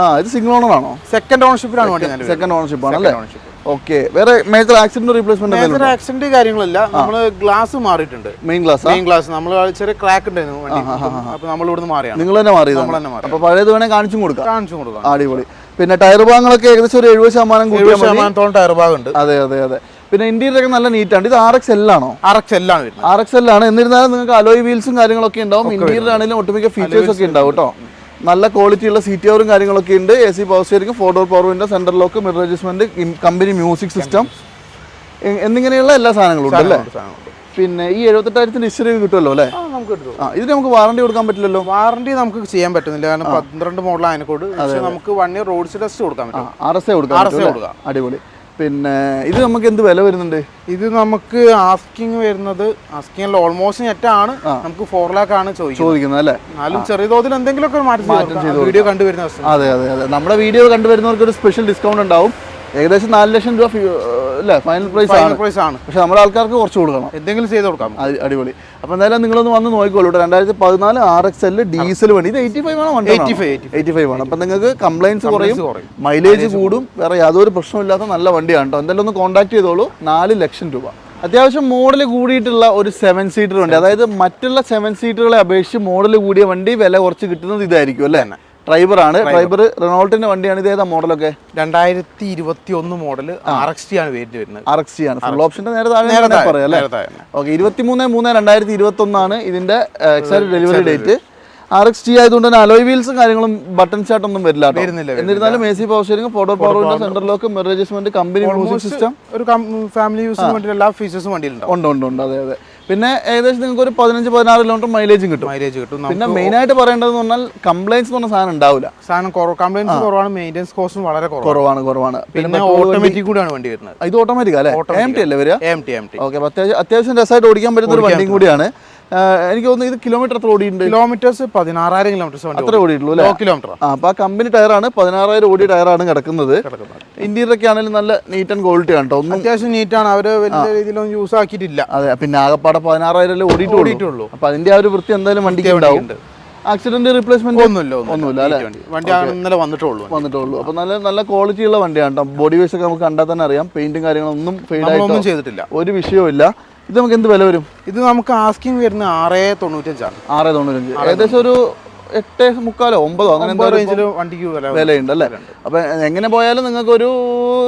ആ ഇത് സിംഗിൾ ഓണർ ആണോ? സെക്കൻഡ് ഓണർഷിപ്പിലാണ് വണ്ടി സെക്കൻഡ് ഓണർഷിപ്പ് ആണ് അല്ലേ? ഓക്കെ വേറെ major accident replacement major accident കാര്യങ്ങളില്ല. നമ്മൾ ഗ്ലാസ് മാറിയിട്ടുണ്ട്. മെയിൻ ഗ്ലാസ് മെയിൻ ഗ്ലാസ് നമ്മൾ ചെറിയ ക്രാക്ക് ഉണ്ടായിരുന്നു വണ്ടി. അപ്പൊ നമ്മൾ ഇവിടുന്ന് മാറിയാണ്. നിങ്ങൾ തന്നെ മാറി നമ്മൾ തന്നെ മാറി. അപ്പൊ പഴയത് വേണേ കാണിച്ചും കൊടുക്കാം. കാണിച്ചും കൊടുക്കാം. അടിപൊളി. പിന്നെ ടയർ ഭാഗങ്ങളൊക്കെ ഏകദേശം ഒരു എഴുപത് ശതമാനം എഴുപത് ശതമാനത്തോളം ടയർ ഭാഗമുണ്ട്. അതെ അതെ അതെ. പിന്നെ ഇന്ത്യയിലൊക്കെ നല്ല നീറ്റാണ് ഇത് ആർ എക്സ് എൽ ആണോ? ആർ എക്സ് എല്ലാം വരുന്നത്. ആർ എക്സ് എൽ ആണ്. എന്നിരുന്നാലും നിങ്ങൾക്ക് അലോയ് വീൽസും കാര്യങ്ങളൊക്കെ ഉണ്ടാവും. ഇന്ത്യയിലാണെങ്കിലും ഒട്ടുമിക്ക ഫീച്ചേഴ്സ് ഒക്കെ ഉണ്ടാവും കേട്ടോ. നല്ല ക്വാളിറ്റി ഉള്ള സീറ്റ് കവറും കാര്യങ്ങളൊക്കെ ഉണ്ട്. A C power steering four door power window central lock mirror adjustment company music system എന്നിങ്ങനെയുള്ള എല്ലാ സാധനങ്ങളും ഉണ്ട് അല്ലേ. പിന്നെ ഈ എഴുപത്തെട്ടായിരത്തിന്റെ ഹിസ്റ്ററി കിട്ടുമല്ലോ അല്ലേ? നമുക്ക് കിട്ടും. ആ ഇതിന് നമുക്ക് വാറണ്ടി കൊടുക്കാൻ പറ്റില്ലല്ലോ? വാറണ്ടി നമുക്ക് ചെയ്യാൻ പറ്റുന്നില്ല. കാരണം പന്ത്രണ്ട് മോഡൽ അതിനെക്കൊണ്ട് പക്ഷെ നമുക്ക് വൺ ഇയർ റോഡ് ടെസ്റ്റ് കൊടുക്കാൻ പറ്റും. R S A? കൊടുക്കാം. അടിപൊളി. പിന്നെ ഇത് നമുക്ക് എന്ത് വില വരുന്നുണ്ട്? ഇത് നമുക്ക് ആസ്കിങ് വരുന്നത് ആസ്കിങ് ഓൾമോസ്റ്റ് നെറ്റാണ് നമുക്ക് ഫോർ ലാക്ക് ആണ് ചോദിക്കുന്നത്. അല്ലേ? എന്നാലും ചെറിയ തോതിൽ എന്തെങ്കിലുമൊക്കെ മാറ്റം ചെയ്തു വീഡിയോ കണ്ടുവരുന്ന അതെ അതെ അതെ. നമ്മുടെ വീഡിയോ കണ്ടുവരുന്നവർക്ക് ഒരു സ്പെഷ്യൽ ഡിസ്കൗണ്ട് ഉണ്ടാവും. ഏകദേശം നാല് ലക്ഷം രൂപ അല്ലേ ഫൈനൽ പ്രൈസ് ആണ്. പ്രൈസ് ആണ്. പക്ഷെ നമ്മുടെ ആൾക്കാർക്ക് കുറച്ച് കൊടുക്കണം. എന്തെങ്കിലും ചെയ്ത് കൊടുക്കാം. അടിപൊളി. അപ്പോൾ എന്തായാലും നിങ്ങളൊന്ന് വന്ന് നോക്കിക്കോളൂ രണ്ടായിരത്തി പതിനാല് ആർ എക്സ് എൽ ഡീസൽ വേണ്ടി ഇത് എയ്റ്റി ഫൈവ് ആണ് വണ്ടി 85, എയ്റ്റി ഫൈവ് ആണ്. അപ്പം നിങ്ങൾക്ക് കംപ്ലൈൻസ് കുറയും കുറയും. മൈലേജ് കൂടും. വേറെ യാതൊരു പ്രശ്നമില്ലാത്ത നല്ല വണ്ടിയാണ് കേട്ടോ എന്തായാലും ഒന്ന് കോൺടാക്ട് ചെയ്തോളൂ. നാല് ലക്ഷം രൂപ. അത്യാവശ്യം മോഡൽ കൂടിയിട്ടുള്ള ഒരു സെവൻ സീറ്റർ വണ്ടി. അതായത് മറ്റുള്ള സെവൻ സീറ്ററുകളെ അപേക്ഷിച്ച് മോഡൽ കൂടിയ വണ്ടി വില കുറച്ച് കിട്ടുന്നത് ഇതായിരിക്കും അല്ലേ? ആണ് ഡ്രൈവർ. റെനോൾട്ടിന്റെ വണ്ടിയാണ്. ഇത് ഏതാ മോഡലൊക്കെ? രണ്ടായിരത്തി ഇരുപത്തി ഒന്ന് മോഡൽ ആർ എക്സ് ടി ആണ് വേരിയന്റ് വരുന്നത്. ആർ എക്സ് ആണ്. ഫുൾ ഓപ്ഷന്റെ നേരെ താഴെ പറയാം അല്ലേ? ഓക്കെ ഇരുപത്തി മൂന്ന് മൂന്ന് രണ്ടായിരത്തി ഇരുപത്തി ഒന്നാണ് ഇതിന്റെ exact delivery date R X T ആയതുകൊണ്ട് തന്നെ അലോയ് വീൽസും കാര്യങ്ങളും ബട്ടൺ ഷാട്ട് ഒന്നും വരില്ല. എന്നിരുന്നാലും A C power steering four door power window center lock mirror adjustment company music system ഒരു ഫാമിലി യൂസിന് വേണ്ടി എല്ലാ ഫീച്ചേഴ്സും വണ്ടിയിലുണ്ട് ഉണ്ട് ഉണ്ട് ഉണ്ട്. അതെ അതെ. പിന്നെ ഏകദേശം നിങ്ങൾക്ക് ഒരു പതിനഞ്ച് പതിനാറ് കിലോമീറ്റർ മൈലേജും കിട്ടും. മൈലേജ് കിട്ടും. പിന്നെ മെയിൻ ആയിട്ട് പറയേണ്ടതെന്ന് പറഞ്ഞാൽ കംപ്ലൈൻസ് എന്ന് പറഞ്ഞ സാധനം ഉണ്ടാവില്ല. സാധനം കംപ്ലൈൻസ് കുറവാണ് മെയിന്റെസ് കോസ്റ്റും വളരെ കുറവാണ്. കുറവാണ് പിന്നെ ഓട്ടോമാറ്റിക് കൂടിയാണ് വണ്ടി വരുന്നത്. ഇത് ഓട്ടോമാറ്റിക് അല്ലേ? എം ടി അല്ലേ വരിക? M T M T okay അത്യാവശ്യം അത്യാവശ്യം രസമായിട്ട് ഓടിക്കാൻ പറ്റുന്ന ഒരു വണ്ടിയും കൂടിയാണ്. എനിക്ക് തോന്നുന്നു ഇത് കിലോമീറ്റർ എത്ര ഓടിയിട്ടുണ്ട്? കിലോമീറ്റേഴ്സ് പതിനാറായിരം കിലോമീറ്റേഴ്സ് വണ്ടി അത്ര ഓടിയിട്ടുള്ളൂ കിലോമീറ്റർ ആ അപ്പോൾ ആ കമ്പനി ടയറാണ് പതിനാറായിരം ഓടി ടയറാണ് കിടക്കുന്നത്. ഇന്ത്യയിലൊക്കെ ആണെങ്കിലും നല്ല നീറ്റ് ആൻഡ് ക്വാളിറ്റി ആണ് കേട്ടോ ഒന്നും അത്യാവശ്യം നീറ്റാണ് അവർ വലിയ രീതിയിലൊന്നും യൂസ് ആക്കിയിട്ടില്ല. അതെ പിന്നെ ആകപ്പാടെ പതിനാറായിരം അല്ലേ ഓടിയിട്ടുള്ളൂ. അപ്പൊ അതിന്റെ ആ ഒരു വൃത്തി എന്തായാലും വണ്ടിക്ക് ഉണ്ടാവും. ആക്സിഡന്റ് റീപ്ലേസ്മെന്റ് ഒന്നുമില്ല ഒന്നുമില്ല. അല്ലേ? വണ്ടി. ഇന്നലെ വന്നിട്ടുള്ളൂ. വന്നിട്ടുള്ളൂ. അപ്പൊ നല്ല നല്ല ക്വാളിറ്റി ഉള്ള വണ്ടിയാണ് ബോഡി വേസ് ഒക്കെ നമുക്ക് കണ്ടാൽ തന്നെ അറിയാം. പെയിന്റും കാര്യങ്ങളൊന്നും ഫെയ്ഡ് ആയിട്ടൊന്നും ചെയ്തിട്ടില്ല. ഒരു വിഷയവും ഇല്ല ഇത് നമുക്ക് എന്ത് വില വരും? ഇത് നമുക്ക് ആസ്കിങ് വരുന്ന ആറ് തൊണ്ണൂറ്റഞ്ചാണ്. ആറ് തൊണ്ണൂറ്റഞ്ച്. ഏകദേശം ഒരു എട്ട് മുക്കാലോ ഒമ്പതോ? അങ്ങനെ എന്തോ റേഞ്ചിൽ വണ്ടിക്ക് വില വിലയുണ്ട് അല്ലേ അപ്പൊ എങ്ങനെ പോയാലും നിങ്ങൾക്ക് ഒരു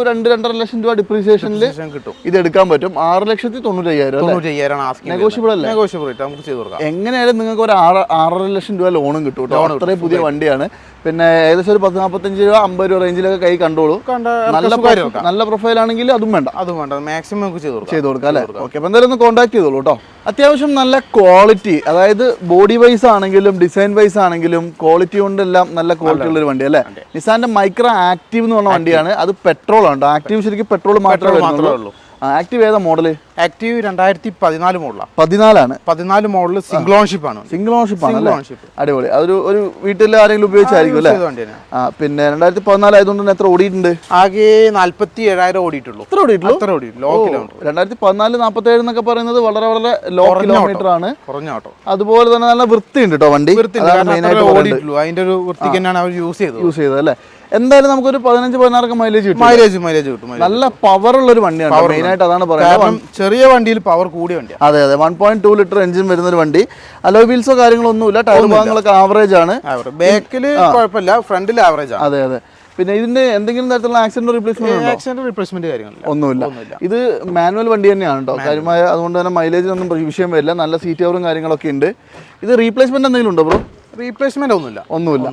രണ്ട് രണ്ടര ലക്ഷം രൂപ ഡിപ്രീസിയേഷനിൽ കിട്ടും. ഇത് എടുക്കാൻ പറ്റും. ആറ് ലക്ഷത്തി തൊണ്ണൂറ്റയ്യായിരം അല്ലേ? ആസ്കിങ് നെഗോഷ്യബിൾ അല്ലേ? നെഗോഷ്യബിൾ നമുക്ക് ചെയ്ത് കൊടുക്കാം. എങ്ങനെയായാലും നിങ്ങൾക്ക് ഒരു ആറ് ആറര ലക്ഷം രൂപ ലോണും കിട്ടും കേട്ടോ. അത്രയും പുതിയ വണ്ടിയാണ്. പിന്നെ ഏകദേശം ഒരു പത്ത് നാൽപ്പത്തഞ്ച് രൂപ അമ്പത് രൂപ റേഞ്ചിലൊക്കെ കൈ കണ്ടോളൂ. നല്ല നല്ല പ്രൊഫൈൽ ആണെങ്കിൽ അതും വേണ്ട. അതും വേണ്ട. മാക്സിമം നമുക്ക് ചെയ്ത് കൊടുക്കാം. ചെയ്ത് കൊടുക്കാം അല്ലേ? ഓക്കെ അപ്പം എന്തായാലും ഒന്ന് കോൺടാക്ട് ചെയ്തോളൂ കേട്ടോ അത്യാവശ്യം നല്ല ക്വാളിറ്റി അതായത് ബോഡി വൈസ് ആണെങ്കിലും ഡിസൈൻ വൈസ് ആണെങ്കിലും ക്വാളിറ്റി കൊണ്ടെല്ലാം നല്ല ക്വാളിറ്റി ഉള്ള ഒരു വണ്ടി അല്ലേ നിസാന്റെ മൈക്രോ ആക്റ്റീവ് എന്ന് പറഞ്ഞ വണ്ടിയാണ്. അത് പെട്രോൾ ആണ് ആക്റ്റീവ് ശരിക്കും പെട്രോൾ മാത്രമേ ഉള്ളൂ. ആക്റ്റീവ് ഏതാ മോഡൽ ആക്റ്റീവ് രണ്ടായിരത്തി പതിനാല് മോഡലാണ് പതിനാലാണ്. പതിനാല് മോഡൽ സിംഗിൾ ഓൺഷിപ്പ് ആണ്. സിംഗിൾ ഓൺഷിപ്പ് ആണ് അടിപൊളി. അതൊരു ഒരു വീട്ടിൽ ആരെങ്കിലും ഉപയോഗിച്ചായിരിക്കും അല്ലേ? പിന്നെ രണ്ടായിരത്തി പതിനാല് ആയതുകൊണ്ട് തന്നെ എത്ര ഓടിയിട്ടുണ്ട്? ആകെ നാല്പത്തി ഏഴായിരം ഓടിയിട്ടുള്ളൂ. എത്ര ഓടിയിട്ടുള്ളൂ? എത്ര ഓടി ലോ കിലോമീറ്റർ രണ്ടായിരത്തി പതിനാല് നാൽപ്പത്തി ഏഴ് എന്നൊക്കെ പറയുന്നത് വളരെ വളരെ ലോ കിലോമീറ്റർ ആണ് കുറഞ്ഞ ഓട്ടോ. അതുപോലെ തന്നെ നല്ല വൃത്തിയുണ്ട് കേട്ടോ വണ്ടി. വൃത്തി ഓടിയിട്ടുള്ളൂ. അതിന്റെ ഒരു വൃത്തിക്ക് തന്നെയാണ് അവർ യൂസ് ചെയ്തത്. യൂസ് ചെയ്തത് അല്ലേ? എന്തായാലും നമുക്കൊരു പതിനഞ്ച് പതിനാറൊക്കെ മൈലേജ് കിട്ടും. മൈലേജ് മൈലേജ് കിട്ടും നല്ല പവർ ഉള്ള ഒരു വണ്ടിയാണ് മെയിൻ ആയിട്ട് അതാണ് പറയുന്നത്. ചെറിയ വണ്ടിയിൽ പവർ കൂടിയ വണ്ടി അതെ അതെ. One point two litre engine വരുന്ന ഒരു വണ്ടി. അലോ വീൽസോ കാര്യങ്ങളോ ഒന്നുമില്ല. ടയർ ഭാഗങ്ങളൊക്കെ ആവറേജ് ആണ്. ബാക്കിൽ കുഴപ്പമില്ല. ഫ്രണ്ടിൽ ആവറേജ് ആണ്. അതെ അതെ. പിന്നെ ഇതിന്റെ എന്തെങ്കിലും തരത്തിലുള്ള ആക്സിഡന്റ് റീപ്ലേസ്മെന്റ് ആക്സിഡന്റ് റീപ്ലേസ്മെന്റ് കാര്യങ്ങളില്ല. ഒന്നുമില്ല. ഇത് മാനുവൽ വണ്ടി തന്നെയാണ് കേട്ടോ കാര്യമായ അതുകൊണ്ട് തന്നെ മൈലേജിനൊന്നും വിഷയം വരില്ല. നല്ല സീറ്റ് കവറും കാര്യങ്ങളൊക്കെ ഉണ്ട്. ഇത് റീപ്ലേസ്മെന്റ് എന്തെങ്കിലും ഉണ്ടോ ബ്രോ റീപ്ലേസ്മെന്റ് ഒന്നുമില്ല. ഒന്നുമില്ല.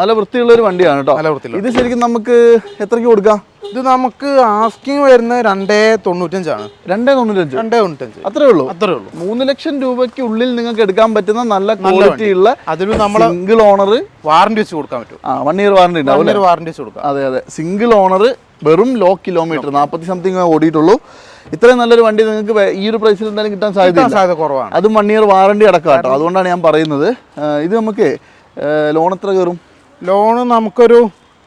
നല്ല വൃത്തിയുള്ള ഒരു വണ്ടിയാണ് കേട്ടോ നല്ല വൃത്തിയുള്ള ഇത് ശരിക്കും നമുക്ക് എത്രയ്ക്ക് കൊടുക്കാം? ഇത് നമുക്ക് ആസ്കിങ് വരുന്ന രണ്ടേ തൊണ്ണൂറ്റഞ്ചാണ് രണ്ടേ തൊണ്ണൂറ്റഞ്ച് രണ്ടേ തൊണ്ണൂറ്റഞ്ച് അത്രേ ഉള്ളൂ. അത്രേ ഉള്ളൂ. മൂന്ന് ലക്ഷം രൂപയ്ക്ക് ഉള്ളിൽ നിങ്ങൾക്ക് എടുക്കാൻ പറ്റുന്ന നല്ല ക്വാളിറ്റി ഉള്ള അതിൽ നമ്മൾ സിംഗിൾ ഓണർ വാറന്റി വെച്ച് കൊടുക്കാൻ പറ്റും. ആ വൺ ഇയർ വാറന്റി ഉണ്ടാവും വാറണ്ടി വെച്ച് കൊടുക്കാം. അതെ അതെ. സിംഗിൾ ഓണർ വെറും ലോ കിലോമീറ്റർ നാൽപ്പത്തി സംതിങ് ഓടിയിട്ടുള്ളൂ. ഇത്രയും നല്ലൊരു വണ്ടി നിങ്ങൾക്ക് ഈ ഒരു പ്രൈസിൽ എന്തായാലും കിട്ടാൻ സാധ്യത സാധ്യത കുറവാണ്. അതും വൺ ഇയർ വാറണ്ടി അടക്കം കേട്ടോ അതുകൊണ്ടാണ് ഞാൻ പറയുന്നത്. ഇത് നമുക്ക് ലോൺ എത്ര കയറും? ലോണ് നമുക്കൊരു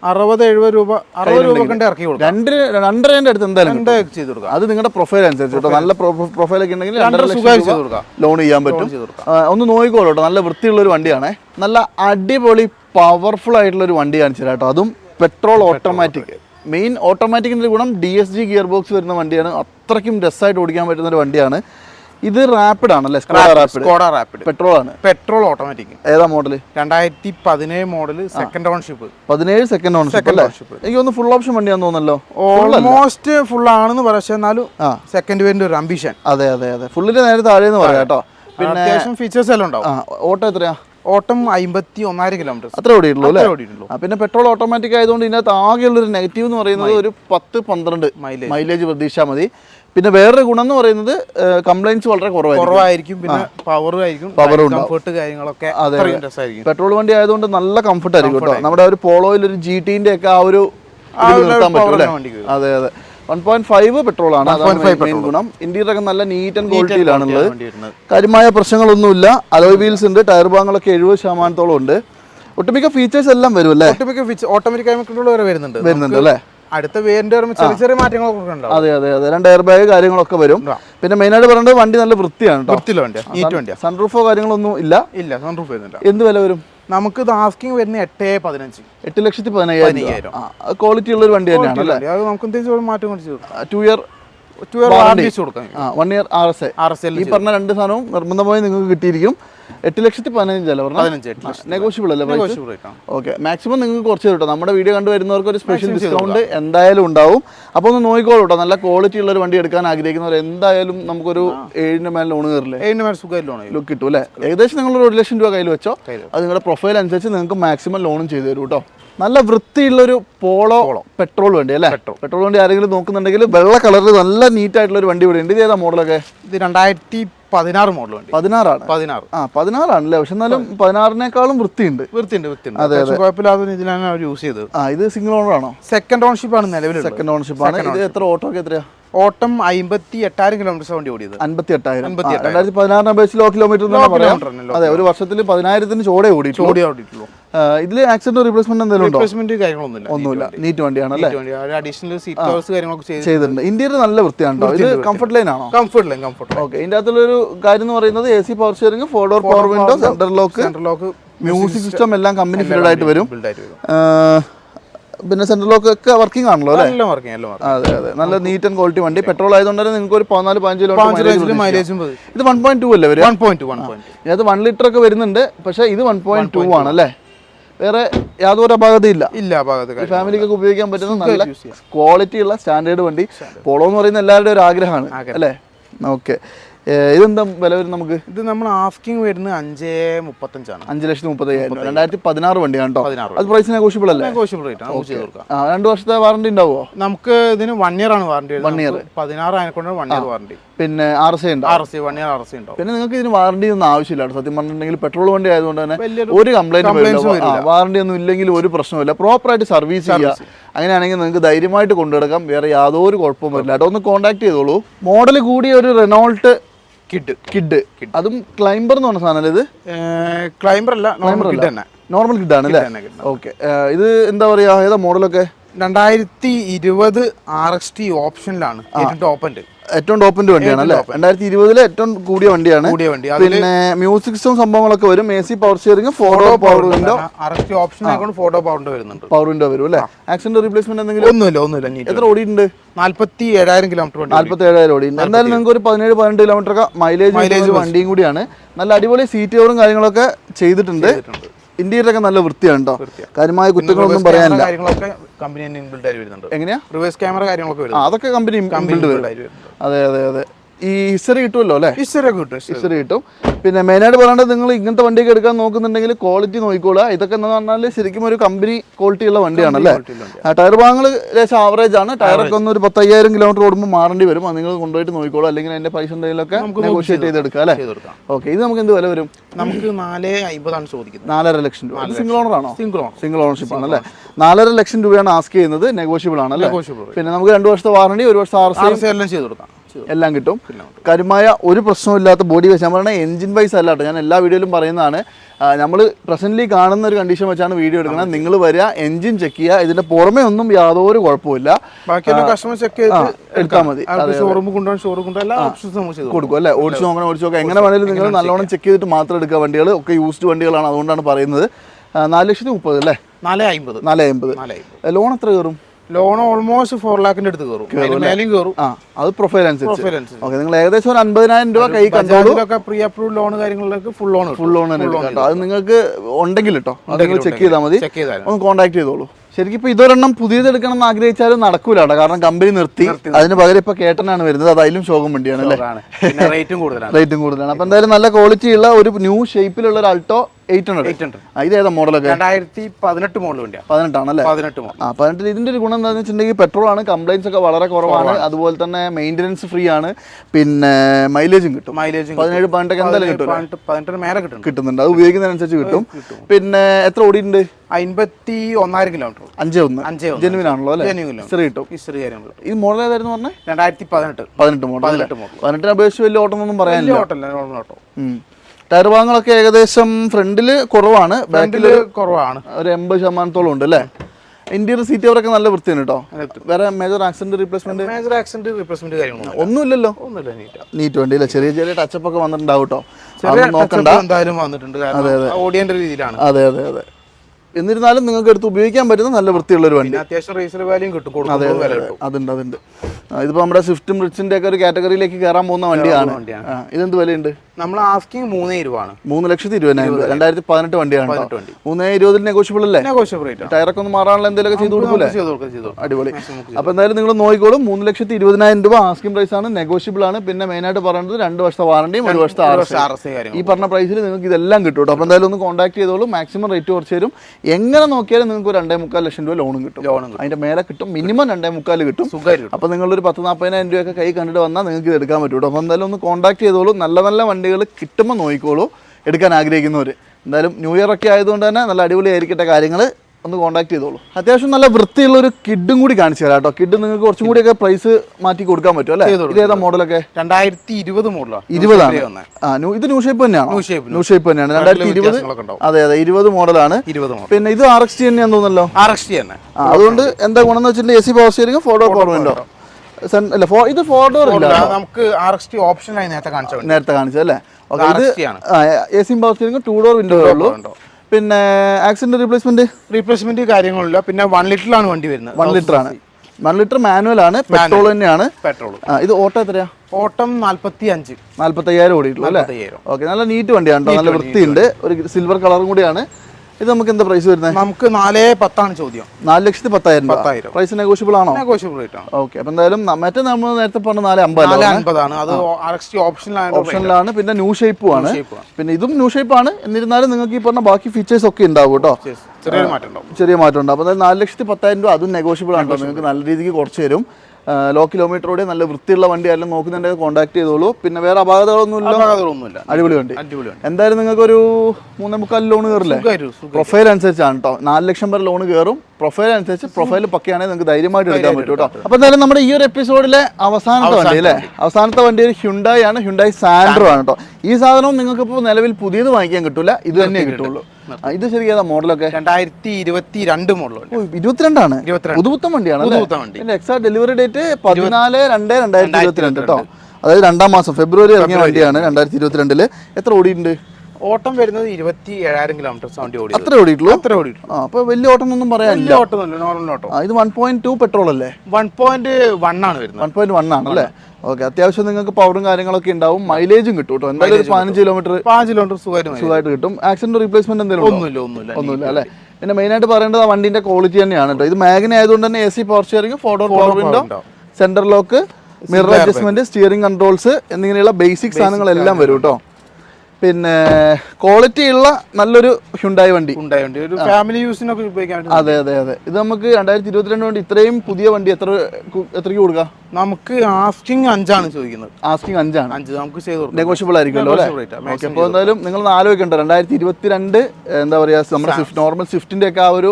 അറുപത് എഴുപത് രൂപ അറുപത് രൂപ കണ്ടേ ഇറക്കി കൊടുക്കും. രണ്ട് രണ്ടരേന്റെ അടുത്ത് എന്തായാലും. രണ്ട് ചെയ്ത് കൊടുക്കാം. അത് നിങ്ങളുടെ പ്രൊഫൈൽ അനുസരിച്ച് കേട്ടോ. നല്ല പ്രൊഫൈൽ ഒക്കെ ഉണ്ടെങ്കിൽ രണ്ടര സുഖമായി ചെയ്ത് കൊടുക്കാം. ലോൺ ചെയ്യാൻ പറ്റും. ഒന്ന് നോക്കിക്കോളൂ കേട്ടോ. നല്ല വൃത്തിയുള്ള ഒരു വണ്ടിയാണ്. നല്ല അടിപൊളി പവർഫുൾ ആയിട്ടുള്ള ഒരു വണ്ടി കാണിച്ചു കേട്ടോ. അതും പെട്രോൾ ഓട്ടോമാറ്റിക് മെയിൻ ഓട്ടോമാറ്റിക്കിന്റെ ഗുണം D S G gear box വരുന്ന വണ്ടിയാണ്. അത്രയ്ക്കും രസമായിട്ട് ഓടിക്കാൻ പറ്റുന്ന ഒരു വണ്ടിയാണ്. ഇത് റാപ്പിഡ് ആണല്ലേ? സ്കോഡ റാപ്പിഡ് പെട്രോൾ ആണ്. പെട്രോൾ ഓട്ടോമാറ്റിക് ഏതാ മോഡൽ രണ്ടായിരത്തി പതിനേഴ് മോഡൽ സെക്കൻഡ് ഓൺഷിപ്പ് പതിനേഴ് സെക്കൻഡ് ഓൺഷിപ്പ് അല്ലേ? എനിക്ക് ഒന്ന് ഫുൾ ഓപ്ഷൻ വണ്ടിയാന്ന് തോന്നല്ലോ ഓൾമോസ്റ്റ് ഫുൾ ആണെന്ന് പക്ഷേ എന്നാലും. സെക്കൻഡ് വേരിന്റെ ഒരു അംബിഷൻ അതെ അതെ അതെ. ഫുള്ളിന്റെ നേരെ താഴെന്ന് പറയാം കേട്ടോ. പിന്നെ അത്യാവശ്യം ഫീച്ചേഴ്സ് എല്ലാം ഉണ്ടാവും. ഓട്ടോ എത്രയാ? ഓട്ടം അമ്പത്തി ഒന്നായിരം കിലോമീറ്റർ അത്ര ഓടിയിട്ടുള്ളൂ. അല്ലേ പിന്നെ പെട്രോൾ ഓട്ടോമാറ്റിക് ആയതുകൊണ്ട് ഇതിനകത്ത് ആകെയുള്ള ഒരു നെഗറ്റീവ് എന്ന് പറയുന്നത് ഒരു പത്ത് പന്ത്രണ്ട് മൈലേജ് മൈലേജ് പ്രതീക്ഷിച്ചാൽ മതി. പിന്നെ വേറൊരു ഗുണം എന്ന് പറയുന്നത് കംപ്ലൈൻസ് വളരെ കുറവായിരിക്കും. പിന്നെ പവർ ആയിരിക്കും കംഫർട്ട് കാര്യങ്ങളൊക്കെ പെട്രോൾ വണ്ടി ആയതുകൊണ്ട് നല്ല കംഫർട്ട് ആയിരിക്കും കേട്ടോ. നമ്മുടെ ഒരു പോളോയിൽ ഒരു ജി ടിന്റെ ഒക്കെ ആ ഒരു നിർത്താൻ പറ്റും അതെ അതെ. വൺ പോയിന്റ് ഫൈവ് പെട്രോൾ ആണ്. 1.5 മെയിൻ ഗുണം. ഇന്റീരിയർ ഒക്കെ നല്ല നീറ്റ് ആൻഡ് ക്വാളിറ്റിയിലാണുള്ളത് കാര്യമായ പ്രശ്നങ്ങളൊന്നുമില്ല. അലോയ് വീൽസ് ഉണ്ട് ടയർ ഭാഗങ്ങളൊക്കെ എഴുപത് ശതമാനത്തോളം ഉണ്ട്. ഒട്ടുമിക്ക ഫീച്ചേഴ്സ് എല്ലാം വരും അല്ലേ? ഓട്ടോമാറ്റിക് കൺട്രോൾ വരെ വരുന്നുണ്ട്. വരുന്നുണ്ട് അല്ലേ? അടുത്ത വരുമ്പോൾ ചെറിയ ചെറിയ മാറ്റങ്ങളൊക്കെ ഉണ്ടാവും അതെ അതെ അതെ. രണ്ട് എയർ ബാഗ് കാര്യങ്ങളൊക്കെ വരും. പിന്നെ മെയിൻ ആയിട്ട് പറയുന്നത് വണ്ടി നല്ല വൃത്തിയാണ് നീറ്റ് വണ്ടിയാ. സൺറൂഫോ കാര്യങ്ങളൊന്നും ഇല്ല. ഇല്ല സൺറൂഫ് വരുന്നില്ല. എന്ത് വില വരും? നമുക്ക് ആസ്കിങ് വരുന്ന എട്ട് പതിനഞ്ച്. എട്ട് ലക്ഷത്തി പതിനയ്യായിരം ക്വാളിറ്റി ഉള്ള ഒരു വണ്ടി തന്നെയാണ് അല്ലേ? അത് നമുക്ക് എന്തെങ്കിലും മാറ്റം two year one year R S L ഈ പറഞ്ഞ രണ്ട് സാധനവും നിർബന്ധമായി നിങ്ങൾക്ക് കിട്ടിയിരിക്കും. എട്ട് ലക്ഷത്തി പതിനഞ്ചല്ലേ പറഞ്ഞു നെഗോഷ്യബിൾ അല്ലേ ഓക്കെ മാക്സിമം നിങ്ങൾക്ക് കുറച്ച് കിട്ടും നമ്മുടെ വീഡിയോ കണ്ടു വരുന്നവർക്ക് ഒരു സ്പെഷ്യൽ ഡിസ്കൗണ്ട് എന്തായാലും ഉണ്ടാവും. അപ്പോൾ ഒന്ന് നോക്കിക്കോളൂ കേട്ടോ നല്ല ക്വാളിറ്റി ഉള്ള ഒരു വണ്ടി എടുക്കാൻ ആഗ്രഹിക്കുന്നവർ എന്തായാലും നമുക്കൊരു ഏഴിന്റെ മേലെ ലോൺ കയറില്ലേ മേലെ ലുക്ക് കിട്ടും അല്ലേ? ഏകദേശം നിങ്ങൾ ഒരു ലക്ഷം രൂപ കയ്യിൽ വെച്ചോ. അത് നിങ്ങളുടെ പ്രൊഫൈൽ അനുസരിച്ച് നിങ്ങൾക്ക് മാക്സിമം ലോണും ചെയ്തു തരും കേട്ടോ. നല്ല വൃത്തിയുള്ള ഒരു പോളോ പെട്രോൾ വണ്ടി അല്ലേ? പെട്രോൾ വണ്ടി ആരെങ്കിലും നോക്കുന്നുണ്ടെങ്കിൽ വെള്ള കളറിൽ നല്ല നീറ്റ് ആയിട്ടുള്ള ഒരു വണ്ടി ഇവിടെ ഉണ്ട്. ഇത് ഏതാ മോഡലൊക്കെ ഇത് രണ്ടായിരത്തി പതിനാറ് മോഡൽ വണ്ടി. പതിനാറാണ്? പതിനാറ്. ആ പതിനാറാണല്ലേ? പക്ഷെ എന്നാലും പതിനാറിനേക്കാളും വൃത്തിയുണ്ട്. വൃത്തിയുണ്ട് വൃത്തിയുണ്ട്. അതെ കുഴപ്പമില്ലാതെ ഇതിലാണ് അവർ യൂസ് ചെയ്തത്. ആ ഇത് സിംഗിൾ ഓണർ ആണോ? സെക്കൻഡ് ഓണർഷിപ്പ് ആണ് നിലവിൽ സെക്കൻഡ് ഓണർഷിപ്പ് ആണ്. ഇത് എത്ര ഓട്ടോ ഒക്കെ എത്രയാ? ഓട്ടം അമ്പത്തി എട്ടായിരം കിലോമീറ്റർ വണ്ടി ഓടിയത്. അമ്പത്തി എട്ടായിരം രണ്ടായിരത്തി പതിനാറിന് അപേക്ഷിച്ച് ലോ കിലോമീറ്റർ അതെ ഒരു വർഷത്തിൽ പതിനായിരത്തിന് ചോടെ ഓടിയിട്ടുള്ളൂ. ഓടി ഓടിയിട്ടുള്ളൂ. ഇതിൽ ആക്സിഡന്റ് റീപ്ലേസ്മെന്റ് എന്തെങ്കിലും റിപ്ലേസ്മെന്റ് കാര്യങ്ങളൊന്നുമില്ല. ഒന്നുമില്ല. നീറ്റ് വണ്ടിയാണ് അല്ലേ? അഡീഷണൽ സീറ്റ് കവേഴ്സ് കാര്യങ്ങളൊക്കെ ചെയ്തിട്ടുണ്ട്. ഇന്ത്യയിൽ നല്ല വൃത്തിയാണ് ഇത് കംഫർട്ട് ലൈൻ ആണോ? കംഫർട്ട് കംഫർട്ട് ഓക്കെ ഇതിന്റെ അകത്തുള്ളൊരു കാര്യം എന്ന് പറയുന്നത് A C power steering four door power window center lock central lock music system എല്ലാം കമ്പനി ഫിൽഡ് ആയിട്ട് വരും. പിന്നെ സെന്റർ ലോക്ക് ഒക്കെ വർക്കിംഗ് ആണല്ലോ അല്ലേ? വർക്കിംഗ് അതെ അതെ. നല്ല നീറ്റ് ആൻഡ് ക്വാളിറ്റി വണ്ടി. പെട്രോൾ ആയതുകൊണ്ട് തന്നെ നിങ്ങൾക്ക് ഒരു പതിനാല് പതിനഞ്ച് മൈലേജും ഇത് വൺ പോയിന്റ് ടു അല്ലേ വരും വൺ പോയിന്റ് വൺ ലിറ്റർ ഒക്കെ വരുന്നുണ്ട്. പക്ഷേ ഇത് വൺ പോയിന്റ് ടു ആണ് അല്ലേ വേറെ യാതൊരു അപാകതയില്ല. ഇല്ല ഇല്ല അപാകത ഫാമിലിക്ക് ഫാമിലിക്കൊക്കെ ഉപയോഗിക്കാൻ പറ്റുന്ന നല്ല ക്വാളിറ്റി ഉള്ള സ്റ്റാൻഡേർഡ് വണ്ടി. പോളോ എന്ന് പറയുന്ന എല്ലാവരുടെയും ഒരു ആഗ്രഹമാണ് അല്ലേ? ഓക്കെ ഇതെന്താ വില വരും നമുക്ക്? ഇത് നമ്മൾ ആസ്കിങ് വരുന്നത് അഞ്ചേ മുപ്പത്തഞ്ചാണ്. അഞ്ച് ലക്ഷത്തി മുപ്പത്തയ്യായിരം രണ്ടായിരത്തി പതിനാറ് വണ്ടിയാണ് കേട്ടോ. അത് പ്രൈസ് നെഗോഷ്യബിൾ അല്ലേ? നെഗോഷ്യബിൾ റേറ്റ് രണ്ട് വർഷത്തെ വാറണ്ടി ഉണ്ടാവുമോ നമുക്ക് ഇതിന് വൺ ഇയർ ആണ് വാറണ്ടി പതിനാറ് ആയതുകൊണ്ട് വൺ ഇയർ വാറണ്ടി പിന്നെ ആർ എസ് ഉണ്ട്. R C one year R C ഉണ്ടാവും. പിന്നെ നിങ്ങൾക്ക് ഇതിന് വാറണ്ടി ഒന്നും ആവശ്യമില്ല സത്യം പറഞ്ഞിട്ടുണ്ടെങ്കിൽ പെട്രോൾ വണ്ടി ആയതുകൊണ്ട് തന്നെ ഒരു കംപ്ലൈന്റ് വാറണ്ടി ഒന്നും ഇല്ലെങ്കിൽ ഒരു പ്രശ്നമില്ല പ്രോപ്പറായിട്ട് സർവീസ് ചെയ്യുക. അങ്ങനെയാണെങ്കിൽ നിങ്ങൾക്ക് ധൈര്യമായിട്ട് കൊണ്ടുനടക്കാം. വേറെ യാതൊരു കുഴപ്പവും വരില്ല. കേട്ടോ ഒന്ന് കോൺടാക്ട് ചെയ്തോളൂ. മോഡൽ കൂടിയ ഒരു റെനോൾട്ട് കിഡ് കിഡ് അതും ക്ലൈംബർ എന്ന് പറഞ്ഞ സാധനം ഇത്? ക്ലൈംബർ അല്ല ക്ലൈംബർ തന്നെ. നോർമൽ കിഡ് ആണ് അല്ലേ? ഓക്കെ ഇത് എന്താ പറയാ? ഏതാ മോഡലൊക്കെ രണ്ടായിരത്തി ഇരുപത് ആർ എക്സ് ടി ഓപ്ഷനിലാണ് ഉണ്ട് ഏറ്റവും ടോപ്പിന്റെ വണ്ടിയാണ് അല്ലേ? രണ്ടായിരത്തി ഇരുപതിലെ ഏറ്റവും കൂടിയ വണ്ടിയാണ്. കൂടിയ വണ്ടി. പിന്നെ മ്യൂസിക് സിസ്റ്റം സംഭവങ്ങളൊക്കെ വരും. A C power steering four door power window option four door window വരുന്നുണ്ട്. പവർ വിൻഡോ വരും അല്ലേ? ആക്സിഡന്റ് റീപ്ലേസ്മെന്റ് എന്തെങ്കിലും? ഒന്നുമില്ല ഒന്നുമില്ല എത്ര ഓടിയിട്ടുണ്ട്? നാല്പത്തി ഏഴായിരം കിലോമീറ്റർ നാല്പത്തി ഏഴായിരം ഓടി. എന്തായാലും നിങ്ങൾക്ക് ഒരു പതിനേഴ് പതിനെട്ട് കിലോമീറ്റർ ഒക്കെ മൈലേജ് വണ്ടിയും കൂടിയാണ്. നല്ല അടിപൊളി സീറ്റ് കവറും കാര്യങ്ങളൊക്കെ ചെയ്തിട്ടുണ്ട്. ഇന്ത്യയിലൊക്കെ നല്ല വൃത്തിയാണ് കേട്ടോ കാര്യമായ കുറ്റങ്ങളൊന്നും പറയാനില്ല. കാര്യങ്ങളൊക്കെ കമ്പനി ഇൻബിൽഡ് ആയി വരുന്നുണ്ട്. എങ്ങനെയാ? റിവേഴ്സ് ക്യാമറ കാര്യങ്ങളൊക്കെ അതൊക്കെ കമ്പനി ഇൻബിൽഡ് വരും. അതെ അതെ അതെ. ഈ ഹിസ്റ്ററി കിട്ടുമല്ലോ അല്ലേ? ഹിസ്റ്ററിയൊക്കെ കിട്ടും. ഹിസ്റ്ററി കിട്ടും. പിന്നെ മെയിനായിട്ട് പറയേണ്ടത് നിങ്ങൾ ഇങ്ങനത്തെ വണ്ടിയൊക്കെ എടുക്കാൻ നോക്കുന്നുണ്ടെങ്കിൽ ക്വാളിറ്റി നോക്കിക്കോളുക. ഇതൊക്കെ എന്ന് പറഞ്ഞാൽ ശരിക്കും ഒരു കമ്പനി ക്വാളിറ്റി ഉള്ള വണ്ടിയാണ് അല്ലേ. ടയർ ഭാഗങ്ങൾ ലേശം ആവറേജ് ആണ്. ടയറൊക്കെ ഒന്ന് ഒരു പത്തയ്യായിരം കിലോമീറ്റർ ഓടുമ്പോൾ മാറേണ്ടി വരും. അത് നിങ്ങൾ കൊണ്ടുപോയിട്ട് നോക്കിക്കോളൂ അല്ലെങ്കിൽ അതിന്റെ പൈസ എന്തെങ്കിലുമൊക്കെ നെഗോഷിയേറ്റ് ചെയ്തെടുക്കുക അല്ലേ? ഓക്കെ ഇത് നമുക്ക് എന്ത് വില വരും? നമുക്ക് നാല് അമ്പതാണ് ചോദിക്കുന്നത്. നാലര ലക്ഷം രൂപ. സിംഗിൾ ഓണർ ആണോ? സിംഗിൾ ഓണർ സിംഗിൾ ഓണർഷിപ്പ് ആണ് അല്ലേ നാലര ലക്ഷം രൂപയാണ് ആസ്ക് ചെയ്യുന്നത്. നെഗോഷ്യബിൾ ആണ് അല്ലേ? പിന്നെ നമുക്ക് രണ്ട് വർഷത്തെ വാറണ്ടി ഒരു വർഷം ആർ സി എല്ലാം ചെയ്ത് കൊടുക്കാം. എല്ലാം കിട്ടും. കാര്യമായ ഒരു പ്രശ്നമില്ലാത്ത ബോഡി വെച്ച് ഞാൻ പറഞ്ഞ എഞ്ചിൻ വൈസ് അല്ല കേട്ടോ. ഞാൻ എല്ലാ വീഡിയോയിലും പറയുന്നതാണ്. നമ്മൾ പ്രസന്റ്ലി കാണുന്ന ഒരു കണ്ടീഷൻ വെച്ചാണ് വീഡിയോ എടുക്കുന്നത്. നിങ്ങൾ വരിക എഞ്ചിൻ ചെക്ക് ചെയ്യുക. ഇതിന്റെ പുറമെ ഒന്നും യാതൊരു കുഴപ്പമില്ല എടുത്താൽ മതി. കൊടുക്കും അല്ലേ? ഓടിച്ചു നോക്കണം ഓടിച്ചു നോക്കാം എങ്ങനെ വേണേലും നിങ്ങൾ നല്ലോണം ചെക്ക് ചെയ്തിട്ട് മാത്രം എടുക്കുക വണ്ടികൾ. ഒക്കെ യൂസ്ഡ് വണ്ടികളാണ്. അതുകൊണ്ടാണ് പറയുന്നത്. നാല് ലക്ഷത്തി മുപ്പത് അല്ലേ? നാല് അമ്പത് നാല് അമ്പത് ലോൺ എത്ര കയറും? ലോൺ ഓൾമോസ്റ്റ് ഫോർ ലാഖിന്റെ അടുത്ത് കയറും. മേലെയും കയറും. ആ അത് പ്രൊഫൈൽ അനുസരിച്ച്. ഓക്കെ നിങ്ങൾ ഏകദേശം ഒരു അൻപതിനായിരം രൂപ കൈ കണ്ടോളൂ. പ്രീ അപ്രൂവ് ലോൺ കാര്യങ്ങളിലേക്ക് ഫുൾ ലോൺ ഫുൾ ലോൺ തന്നെ കേട്ടോ. അത് നിങ്ങൾക്ക് ഉണ്ടെങ്കിൽ കേട്ടോ നിങ്ങൾ ചെക്ക് ചെയ്താൽ മതി. ഒന്ന് കോൺടാക്ട് ചെയ്തോളൂ. ശരിക്കും ഇപ്പൊ ഇതൊരെണ്ണം പുതിയത് എടുക്കണം എന്ന് ആഗ്രഹിച്ചാലും നടക്കൂല കാരണം കമ്പനി നിർത്തി. അതിന് പകരം ഇപ്പൊ കേട്ടനാണ് വരുന്നത്. അതായാലും ശോകം വണ്ടിയാണ് അല്ലേ? റേറ്റും കൂടുതലാണ്. റേറ്റും കൂടുതലാണ്. അപ്പൊ എന്തായാലും നല്ല ക്വാളിറ്റി ഉള്ള ഒരു ന്യൂ ഷേപ്പിലുള്ള ഒരു Alto eight hundred eight hundred ഇത് ഏതാ മോഡലൊക്കെ രണ്ടായിരത്തി പതിനെട്ട് മോഡൽ വണ്ടിയാണ് പതിനെട്ടാണല്ലേ പതിനെട്ട് മോഡൽ ആ പതിനെട്ട് ഇതിന്റെ ഒരു ഗുണം എന്താണെന്ന് വെച്ചിട്ടുണ്ടെങ്കിൽ പെട്രോൾ ആണ് കംപ്ലൈൻസ് ഒക്കെ വളരെ കുറവാണ്. അതുപോലെ തന്നെ മെയിന്റനൻസ് ഫ്രീ ആണ്. പിന്നെ മൈലേജും കിട്ടും. മൈലേജും പതിനേഴ് പതിനെട്ടൊക്കെ എന്തായാലും കിട്ടും പതിനെട്ട് പതിനെട്ടിന് മേലെ കിട്ടും കിട്ടുന്നുണ്ട്. അത് ഉപയോഗിക്കുന്നതിനനുസരിച്ച് കിട്ടും. പിന്നെ എത്ര ഓടിയിട്ടുണ്ട്? അമ്പത്തി ഒന്നായിരം കിലോമീറ്റർ അഞ്ചേ ഒന്ന്. അഞ്ചേ ജെനുവിൻ ആണല്ലോ അല്ലേ? കിട്ടും. ഈ മോഡൽ ഏതായിരുന്നു പറഞ്ഞത് രണ്ടായിരത്തി പതിനെട്ട്. പതിനെട്ട് മോഡൽ പതിനെട്ട് മോഡൽ പതിനെട്ടിനെ അപേക്ഷിച്ച് വലിയ ഓട്ടം ഒന്നും പറയാനില്ല ഓട്ടം. ഓട്ടോ. ടയർ ഭാഗങ്ങളൊക്കെ ഏകദേശം ഫ്രണ്ടിൽ കുറവാണ്. ബാക്കിൽ കുറവാണ്. ഒരു എൺപത് ശതമാനത്തോളം ഉണ്ട് അല്ലേ? ഇന്റീരിയർ സീറ്റ് അവരൊക്കെ നല്ല വൃത്തിയാണ് കേട്ടോ വേറെ major accident replacement major accident replacement കാര്യങ്ങളൊന്നും ഒന്നുമില്ലല്ലോ. ഒന്നുമില്ല നീറ്റ് നീറ്റ് വണ്ടി അല്ലേ? ചെറിയ ചെറിയ ടച്ചപ്പ് ഒക്കെ വന്നിട്ടുണ്ടാവും കേട്ടോ നോക്കണ്ട. എന്തായാലും വന്നിട്ടുണ്ട്. കാരണം ഓടിയേണ്ട രീതിയിലാണ്. അതെ അതെ അതെ. എന്നിരുന്നാലും നിങ്ങൾക്ക് എടുത്ത് ഉപയോഗിക്കാൻ പറ്റുന്ന നല്ല വൃത്തിയുള്ള ഒരു വണ്ടി. അത്യാവശ്യം റീസെയിൽ വാല്യൂം കിട്ടും. അതെ അതുണ്ട് അതുണ്ട്. ഇതിപ്പോ നമ്മുടെ സ്വിഫ്റ്റും റിച്ചിന്റെ ഒക്കെ ഒരു കാറ്റഗറിയിലേക്ക് കയറാൻ പോകുന്ന വണ്ടിയാണ്. ഇതെന്ത് വിലയുണ്ട്? നമ്മൾ ആസ്കിങ് മൂന്നേ ഇരുപതാണ്. മൂന്ന് ലക്ഷത്തി ഇരുപതിനായിരം രൂപ. രണ്ടായിരത്തി പതിനെട്ട് വണ്ടിയാണ്. മൂന്നേ ഇരുപതിൽ നെഗോഷ്യബിൾ അല്ലേ? നെഗോഷ്യബിൾ റേറ്റ് ആണ് ടയറൊക്കെ ഒന്ന് മാറാനുള്ള എന്തെങ്കിലുമൊക്കെ ചെയ്തു കൊടുക്കൂലേ? അടിപൊളി. അപ്പൊ എന്തായാലും നിങ്ങൾ നോക്കിക്കോളും. മൂന്ന് ലക്ഷത്തി ഇരുപതിനായിരം രൂപ ആസ്കിങ് പ്രൈസ് ആണ്. നെഗോഷ്യബിൾ ആണ്. പിന്നെ മെയിൻ ആയിട്ട് പറയുന്നത് രണ്ട് വർഷത്തെ വാറണ്ടിയും ഒരു വർഷത്തെ ആർ ഈ പറഞ്ഞ പ്രൈസിൽ നിങ്ങൾക്ക് ഇതെല്ലാം കിട്ടും കേട്ടോ. അപ്പോൾ എന്തായാലും ഒന്ന് കോൺടാക്ട് ചെയ്തോളൂ. മാക്സിമം റേറ്റ് കുറച്ച് തരും. എങ്ങനെ നോക്കിയാലും നിങ്ങൾക്ക് ഒരു രണ്ടേ മുക്കാൽ ലക്ഷം രൂപ ലോണും കിട്ടും. ലോണും അതിന്റെ മേലെ കിട്ടും. മിനിമം രണ്ടേ മുക്കാൽ കിട്ടും. സുഖമായിട്ട് അപ്പൊ നിങ്ങളൊരു പത്ത് നാൽപ്പതിനായിരം രൂപയൊക്കെ കൈ കണ്ടിട്ട് വന്നാൽ നിങ്ങൾക്ക് ഇത് എടുക്കാൻ പറ്റും കേട്ടോ. അപ്പോൾ എന്തായാലും ഒന്ന് കോൺടാക്ട് ചെയ്തോളൂ. നല്ല നല്ല വണ്ടികൾ കിട്ടുമ്പോൾ നോക്കിക്കോളൂ എടുക്കാൻ ആഗ്രഹിക്കുന്നവർ എന്തായാലും ന്യൂ ഇയർ ഒക്കെ ആയതുകൊണ്ട് തന്നെ നല്ല അടിപൊളിയായിരിക്കട്ടെ കാര്യങ്ങൾ ഒന്ന് കോൺടാക്ട് ചെയ്തോളൂ. അത്യാവശ്യം നല്ല വൃത്തിയുള്ള ഒരു കിഡും കൂടി കാണിച്ചു തരാം കേട്ടോ. കിഡ് നിങ്ങൾക്ക് കുറച്ചും കൂടിയൊക്കെ പ്രൈസ് മാറ്റി കൊടുക്കാൻ പറ്റും അല്ലേ? ഇത് ഏതാ മോഡലൊക്കെ രണ്ടായിരത്തി ഇരുപത് മോഡലാണ് ഇരുപതാണ്. ആ ഇത് ന്യൂ ഷേപ്പ് തന്നെയാണ്? ന്യൂ ഷേപ്പ് തന്നെയാണ്. രണ്ടായിരത്തി ഇരുപത് അതെ അതെ ഇരുപത് മോഡലാണ് പിന്നെ ഇത് ആർ എക്സ് ടി തന്നെയാണെന്ന് തോന്നുന്നല്ലോ? ആർ എക്സ് ടി തന്നെ അതുകൊണ്ട് എന്താ ഗുണം എന്ന് വെച്ചിട്ടുണ്ടെങ്കിൽ A C power steering four door window അല്ല ഇത് ഫോർ ഡോർ ഇല്ല നമുക്ക് ആർ എക്സ് ടി ഓപ്ഷനായി നേരത്തെ കാണിച്ചത് വണ്ടി നേരത്തെ കാണിച്ചത് അല്ലേ? ഓക്കെ ഇത്. A C power steering two door window ഉള്ളൂ. പിന്നെ ആക്സിഡന്റ് റീപ്ലേസ്മെന്റ് റീപ്ലേസ്മെന്റ് കാര്യങ്ങളില്ല. പിന്നെ വൺ ലിറ്ററിലാണ് വണ്ടി വരുന്നത്. വൺ ലിറ്റർ ആണ്. വൺ ലിറ്റർ മാനുവൽ ആണ്. പെട്രോൾ തന്നെയാണ്. പെട്രോൾ ഇത് ഓട്ടോ എത്രയാ? ഓട്ടം നാല്പത്തി അഞ്ച് നാല്പത്തി അയ്യായിരം ഓടിയിട്ടുള്ളൂ അല്ലേ? ഓക്കെ നല്ല നീറ്റ് വണ്ടിയാണ് കേട്ടോ നല്ല വൃത്തിയുണ്ട്. ഒരു സിൽവർ കളറും കൂടിയാണ്. ഇത് നമുക്ക് എന്താ പ്രൈസ് വരുന്നത് നമുക്ക് നാലേ പത്താണ് ചോദ്യം. നാല് ലക്ഷത്തി പത്തായിരം പത്തായിരം. പ്രൈസ് നെഗോഷ്യബിൾ ആണോ? നെഗോഷ്യബിൾ റേറ്റ് ആണ്. ഓക്കെ അപ്പം എന്തായാലും മറ്റേ നമ്മൾ നേരത്തെ പറഞ്ഞ നാല് അമ്പതാണ്. അത് ഓപ്ഷനിലാണ് ഓപ്ഷനിലാണ് പിന്നെ ന്യൂ ഷേപ്പും ആണ്. പിന്നെ ഇതും ന്യൂ ഷേപ്പ് ആണ്. എന്നിരുന്നാലും നിങ്ങൾക്ക് ഈ പറഞ്ഞ ബാക്കി ഫീച്ചേഴ്സ് ഒക്കെ ഉണ്ടാവും കേട്ടോ. ചെറിയ മാറ്റം ഉണ്ടാവും. ചെറിയ മാറ്റം ഉണ്ടാവും. അപ്പോൾ നാല് ലക്ഷത്തി പത്തായിരം രൂപ അതും നെഗോഷ്യബിൾ ആണ് നിങ്ങൾക്ക് നല്ല രീതിക്ക് കുറച്ച് തരും. ലോ കിലോമീറ്ററോടെ നല്ല വൃത്തിയുള്ള വണ്ടി ആയാലും നോക്കുന്നുണ്ടെങ്കിൽ കോൺടാക്ട് ചെയ്തോളൂ. പിന്നെ വേറെ അപാകതകളൊന്നും ഇല്ല അപകടങ്ങളൊന്നുമില്ല അടിപൊളി വണ്ടി. അടിപൊളി എന്തായാലും നിങ്ങൾക്ക് ഒരു മൂന്നേ മുക്കാൽ ലോൺ കയറില്ലേ പ്രൊഫൈൽ അനുസരിച്ചാണ് കേട്ടോ നാല് ലക്ഷം വരെ ലോൺ കയറും പ്രൊഫൈൽ അനുസരിച്ച് പ്രൊഫൈൽ പക്കയാണെങ്കിൽ നിങ്ങൾക്ക് ധൈര്യമായിട്ട് എടുക്കാൻ പറ്റും കേട്ടോ അപ്പോൾ എന്തായാലും നമ്മുടെ ഈ ഒരു എപ്പിസോഡിലെ അവസാനത്തെ വണ്ടി അല്ലേ? അവസാനത്തെ വണ്ടി ഒരു ഹ്യുണ്ടായി ആണ്. ഹ്യുണ്ടായി സാൻഡ്രോ ആണ് കേട്ടോ ഈ സാധനവും നിങ്ങൾക്ക് ഇപ്പോൾ നിലവിൽ പുതിയത് വാങ്ങിക്കാൻ കിട്ടില്ല ഇത് തന്നെ കിട്ടുള്ളൂ. ഇത് ശരിക്കും മോഡലൊക്കെ? രണ്ടായിരത്തി ഇരുപത്തി രണ്ട് മോഡലുണ്ട് ഇരുപത്തിരണ്ടാണ്? ഇരുപത്തിരണ്ട്. പുതുപുത്തൻ വണ്ടിയാണ് വണ്ടി. എക്സാക്ട് ഡെലിവറി ഡേറ്റ് പതിനാല് രണ്ട് രണ്ടായിരത്തി ഇരുപത്തിരണ്ട് കേട്ടോ അതായത് രണ്ടാം മാസം ഫെബ്രുവരി ഇറങ്ങിയ വണ്ടിയാണ് രണ്ടായിരത്തി ഇരുപത്തിരണ്ടിൽ എത്ര ഓടിയിട്ടുണ്ട്? ഓട്ടം വരുന്നത് ഇരുപത്തി ഏഴായിരം കിലോമീറ്റർ വണ്ടി ഓടി അത്ര ഓടിയിട്ടുള്ളൂ? അത്ര ഓടി ആ അപ്പൊ വലിയ ഓട്ടം ഒന്നും പറയാനില്ല ഓട്ടം നോർമൽ ഓട്ടം. ഇത് വൺ പോയിന്റ് ടു പെട്രോൾ അല്ലേ? വൺ പോയിന്റ് വൺ ആണ് വരുന്നത്. വൺ പോയിന്റ് വൺ ആണ്. അല്ലേ ഓക്കെ അത്യാവശ്യം നിങ്ങൾക്ക് പവറും കാര്യങ്ങളൊക്കെ ഉണ്ടാവും. മൈലേജും കിട്ടും കേട്ടോ. എന്തായാലും ഒരു പതിനഞ്ച് കിലോമീറ്റർ പതിനഞ്ച് കിലോമീറ്റർ സുഖമായിട്ട് സുഖമായിട്ട് കിട്ടും. ആക്സിഡന്റ് റീപ്ലേസ്മെന്റ് എന്തെങ്കിലും? ഒന്നുമില്ല ഒന്നുമില്ല. ഒന്നുമില്ല അല്ലേ? പിന്നെ മെയിൻ ആയിട്ട് പറയേണ്ടത് ആ വണ്ടിന്റെ ക്വാളിറ്റി തന്നെയാണ് കേട്ടോ. ഇത് മാഗ്ന ആയതുകൊണ്ട് തന്നെ A C power steering door power window center lock mirror adjustment steering controls എന്നിങ്ങനെയുള്ള ബേസിക് സാധനങ്ങളെല്ലാം വരും കേട്ടോ. പിന്നെ ക്വാളിറ്റി ഉള്ള നല്ലൊരു ഹ്യുണ്ടായി വണ്ടി. വണ്ടി. ഒരു ഫാമിലി യൂസിനൊക്കെ ഉപയോഗിക്കാൻ അതെ അതെ അതെ. ഇത് നമുക്ക് രണ്ടായിരത്തി ഇരുപത്തിരണ്ട് വണ്ടി ഇത്രയും പുതിയ വണ്ടി എത്ര എത്ര എത്രയ്ക്ക് കൊടുക്കാം? നമുക്ക് ആസ്കിങ് അഞ്ചാണ് ചോദിക്കുന്നത്. ആസ്കിങ് അഞ്ചാണ്. അഞ്ച് നമുക്ക് ചെയ്ത് നെഗോഷ്യബിൾ ആയിരിക്കുമല്ലോ അല്ലേ? അപ്പോൾ എന്തായാലും നിങ്ങൾ ആലോചിക്കണ്ട. രണ്ടായിരത്തി ഇരുപത്തിരണ്ട് എന്താ പറയുക നമ്മുടെ സ്വിഫ്റ്റ് നോർമൽ സ്വിഫ്റ്റിന്റെ ഒക്കെ ആ ഒരു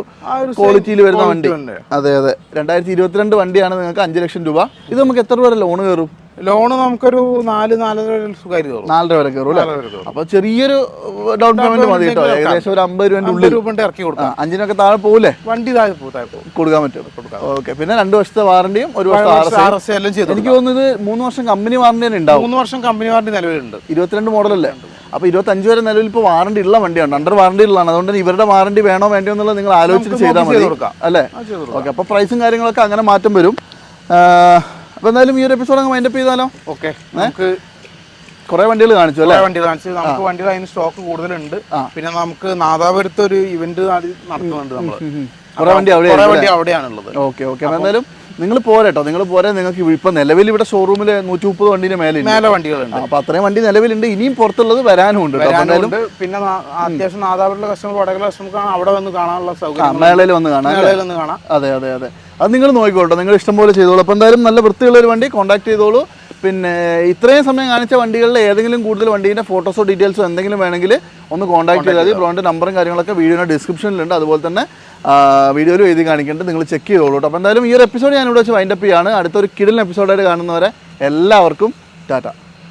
ക്വാളിറ്റിയിൽ വരുന്ന വണ്ടി. അതെ അതെ. രണ്ടായിരത്തി ഇരുപത്തിരണ്ട് വണ്ടിയാണ് നിങ്ങൾക്ക് അഞ്ച് ലക്ഷം രൂപ. ഇത് നമുക്ക് എത്ര വരെ ലോൺ കയറും ലോണ് നമുക്കൊരു നാല് നാലര സുഖമായിട്ട് കയറും. നാലര വരെ കയറും അല്ലേ? നാലര വരെ കയറും. അപ്പൊ ചെറിയൊരു ഡൗൺ പേയ്മെന്റ് മതി കേട്ടോ. ഏകദേശം ഒരു അമ്പത് രൂപന്റെ ഉള്ളിൽ. രൂപ കൊണ്ട് ഇറക്കി ആ, കൊടുക്കാം അഞ്ചിനൊക്കെ താഴെ പോകില്ലേ വണ്ടി താഴെ പോകും കൊടുക്കാൻ പറ്റും. ഓക്കെ പിന്നെ രണ്ട് വർഷത്തെ വാറണ്ടിയും ഒരു വർഷം ആർ എസ് ആർ എസ് എല്ലാം ചെയ്തു എനിക്ക് തോന്നുന്നത് മൂന്ന് വർഷം കമ്പനി വാറണ്ടി തന്നെ ഉണ്ടാവും. മൂന്ന് വർഷം കമ്പനി വാറണ്ടി നിലവിലുണ്ട്. ഇരുപത്തിരണ്ട് മോഡലല്ലേ അപ്പൊ ഇരുപത്തഞ്ച് വരെ നിലവിൽ ഇപ്പോൾ വാറണ്ടി ഉള്ള വണ്ടിയാണ്. അണ്ടർ വാറണ്ടി ഉള്ളതാണ്. അതുകൊണ്ട് തന്നെ ഇവരുടെ വാറണ്ടി വേണോ വേണ്ടോ എന്നുള്ളത് നിങ്ങൾ ആലോചിച്ചിട്ട് നമുക്ക് ചെയ്താൽ മതി. കൊടുക്കാം. അല്ലേ? ആ, ചെയ്ത് കൊടുക്കാം. ഓക്കെ അപ്പോൾ പ്രൈസും കാര്യങ്ങളൊക്കെ അങ്ങനെ മാറ്റം വരും. അപ്പോൾ എന്തായാലും ഈ ഒരു എപ്പിസോഡ് അങ്ങ് മൈൻഡപ്പ് ചെയ്താലോ? ഓക്കെ നമുക്ക് കുറേ വണ്ടികൾ കാണിച്ചു അല്ലേ? വണ്ടികൾ കാണിച്ചു. നമുക്ക് വണ്ടികൾ അതിന് സ്റ്റോക്ക് കൂടുതലുണ്ട്. പിന്നെ നമുക്ക് നാദാപുരത്ത് ഒരു ഇവന്റ് നടത്തുന്നുണ്ട് നമ്മൾ. കുറേ വണ്ടി അവിടെ കുറെ വണ്ടി അവിടെയാണുള്ളത്. ഓക്കെ ഓക്കെ എന്തായാലും നിങ്ങൾ പോരട്ടോ നിങ്ങൾ പോരെ. നിങ്ങൾക്ക് ഇപ്പൊ നിലവിൽ ഇവിടെ ഷോറൂമിൽ നൂറ്റി മുപ്പത് വണ്ടിന് മേലെ മേലെ വണ്ടികളുണ്ട്. അപ്പൊ അത്രയും വണ്ടി നിലവിലുണ്ട്. ഇനിയും പുറത്തുള്ളത് വരാനും ഉണ്ട് പിന്നെ അത്യാവശ്യം നാദാപുരത്തിലെ കസ്റ്റമർ വടകര കസ്റ്റമർക്ക് അവിടെ വന്ന് കാണാനുള്ള സൗകര്യം മേളയിൽ വന്ന് കാണാം? മേളയിൽ വന്ന് കാണാം. അതെ അതെ അതെ. അത് നിങ്ങൾ നോക്കിക്കോട്ടോ. നിങ്ങൾ ഇഷ്ടംപോലെ ചെയ്തോളൂ. അപ്പോൾ എന്തായാലും നല്ല വൃത്തിയുള്ള ഒരു വണ്ടി കോൺടാക്ട് ചെയ്തോളൂ. പിന്നെ ഇത്രയും സമയം കാണിച്ച വണ്ടികളിലെ ഏതെങ്കിലും കൂടുതൽ വണ്ടീന്റെ ഫോട്ടോസോ ഡീറ്റെയിൽസോ എന്തെങ്കിലും വേണമെങ്കിൽ ഒന്ന് കോൺടാക്ട് ചെയ്താൽ മതി. ബ്രോന്റെ നമ്പറും കാര്യങ്ങളൊക്കെ വീഡിയോയുടെ ഡിസ്ക്രിപ്ഷനിലുണ്ട് അതുപോലെ തന്നെ വീഡിയോയിലും എഴുതി കാണിക്കേണ്ടത് നിങ്ങൾ ചെക്ക് ചെയ്തോളൂ കേട്ടോ. അപ്പോൾ എന്തായാലും ഈ ഒരു എപ്പിസോഡ് ഞാൻ ഇവിടെ വെച്ച് വൈൻഡപ്പ് ചെയ്യാണ്. അടുത്തൊരു കിടൽ എപ്പിസോഡായിട്ട് കാണുന്നവരെ എല്ലാവർക്കും ടാറ്റ.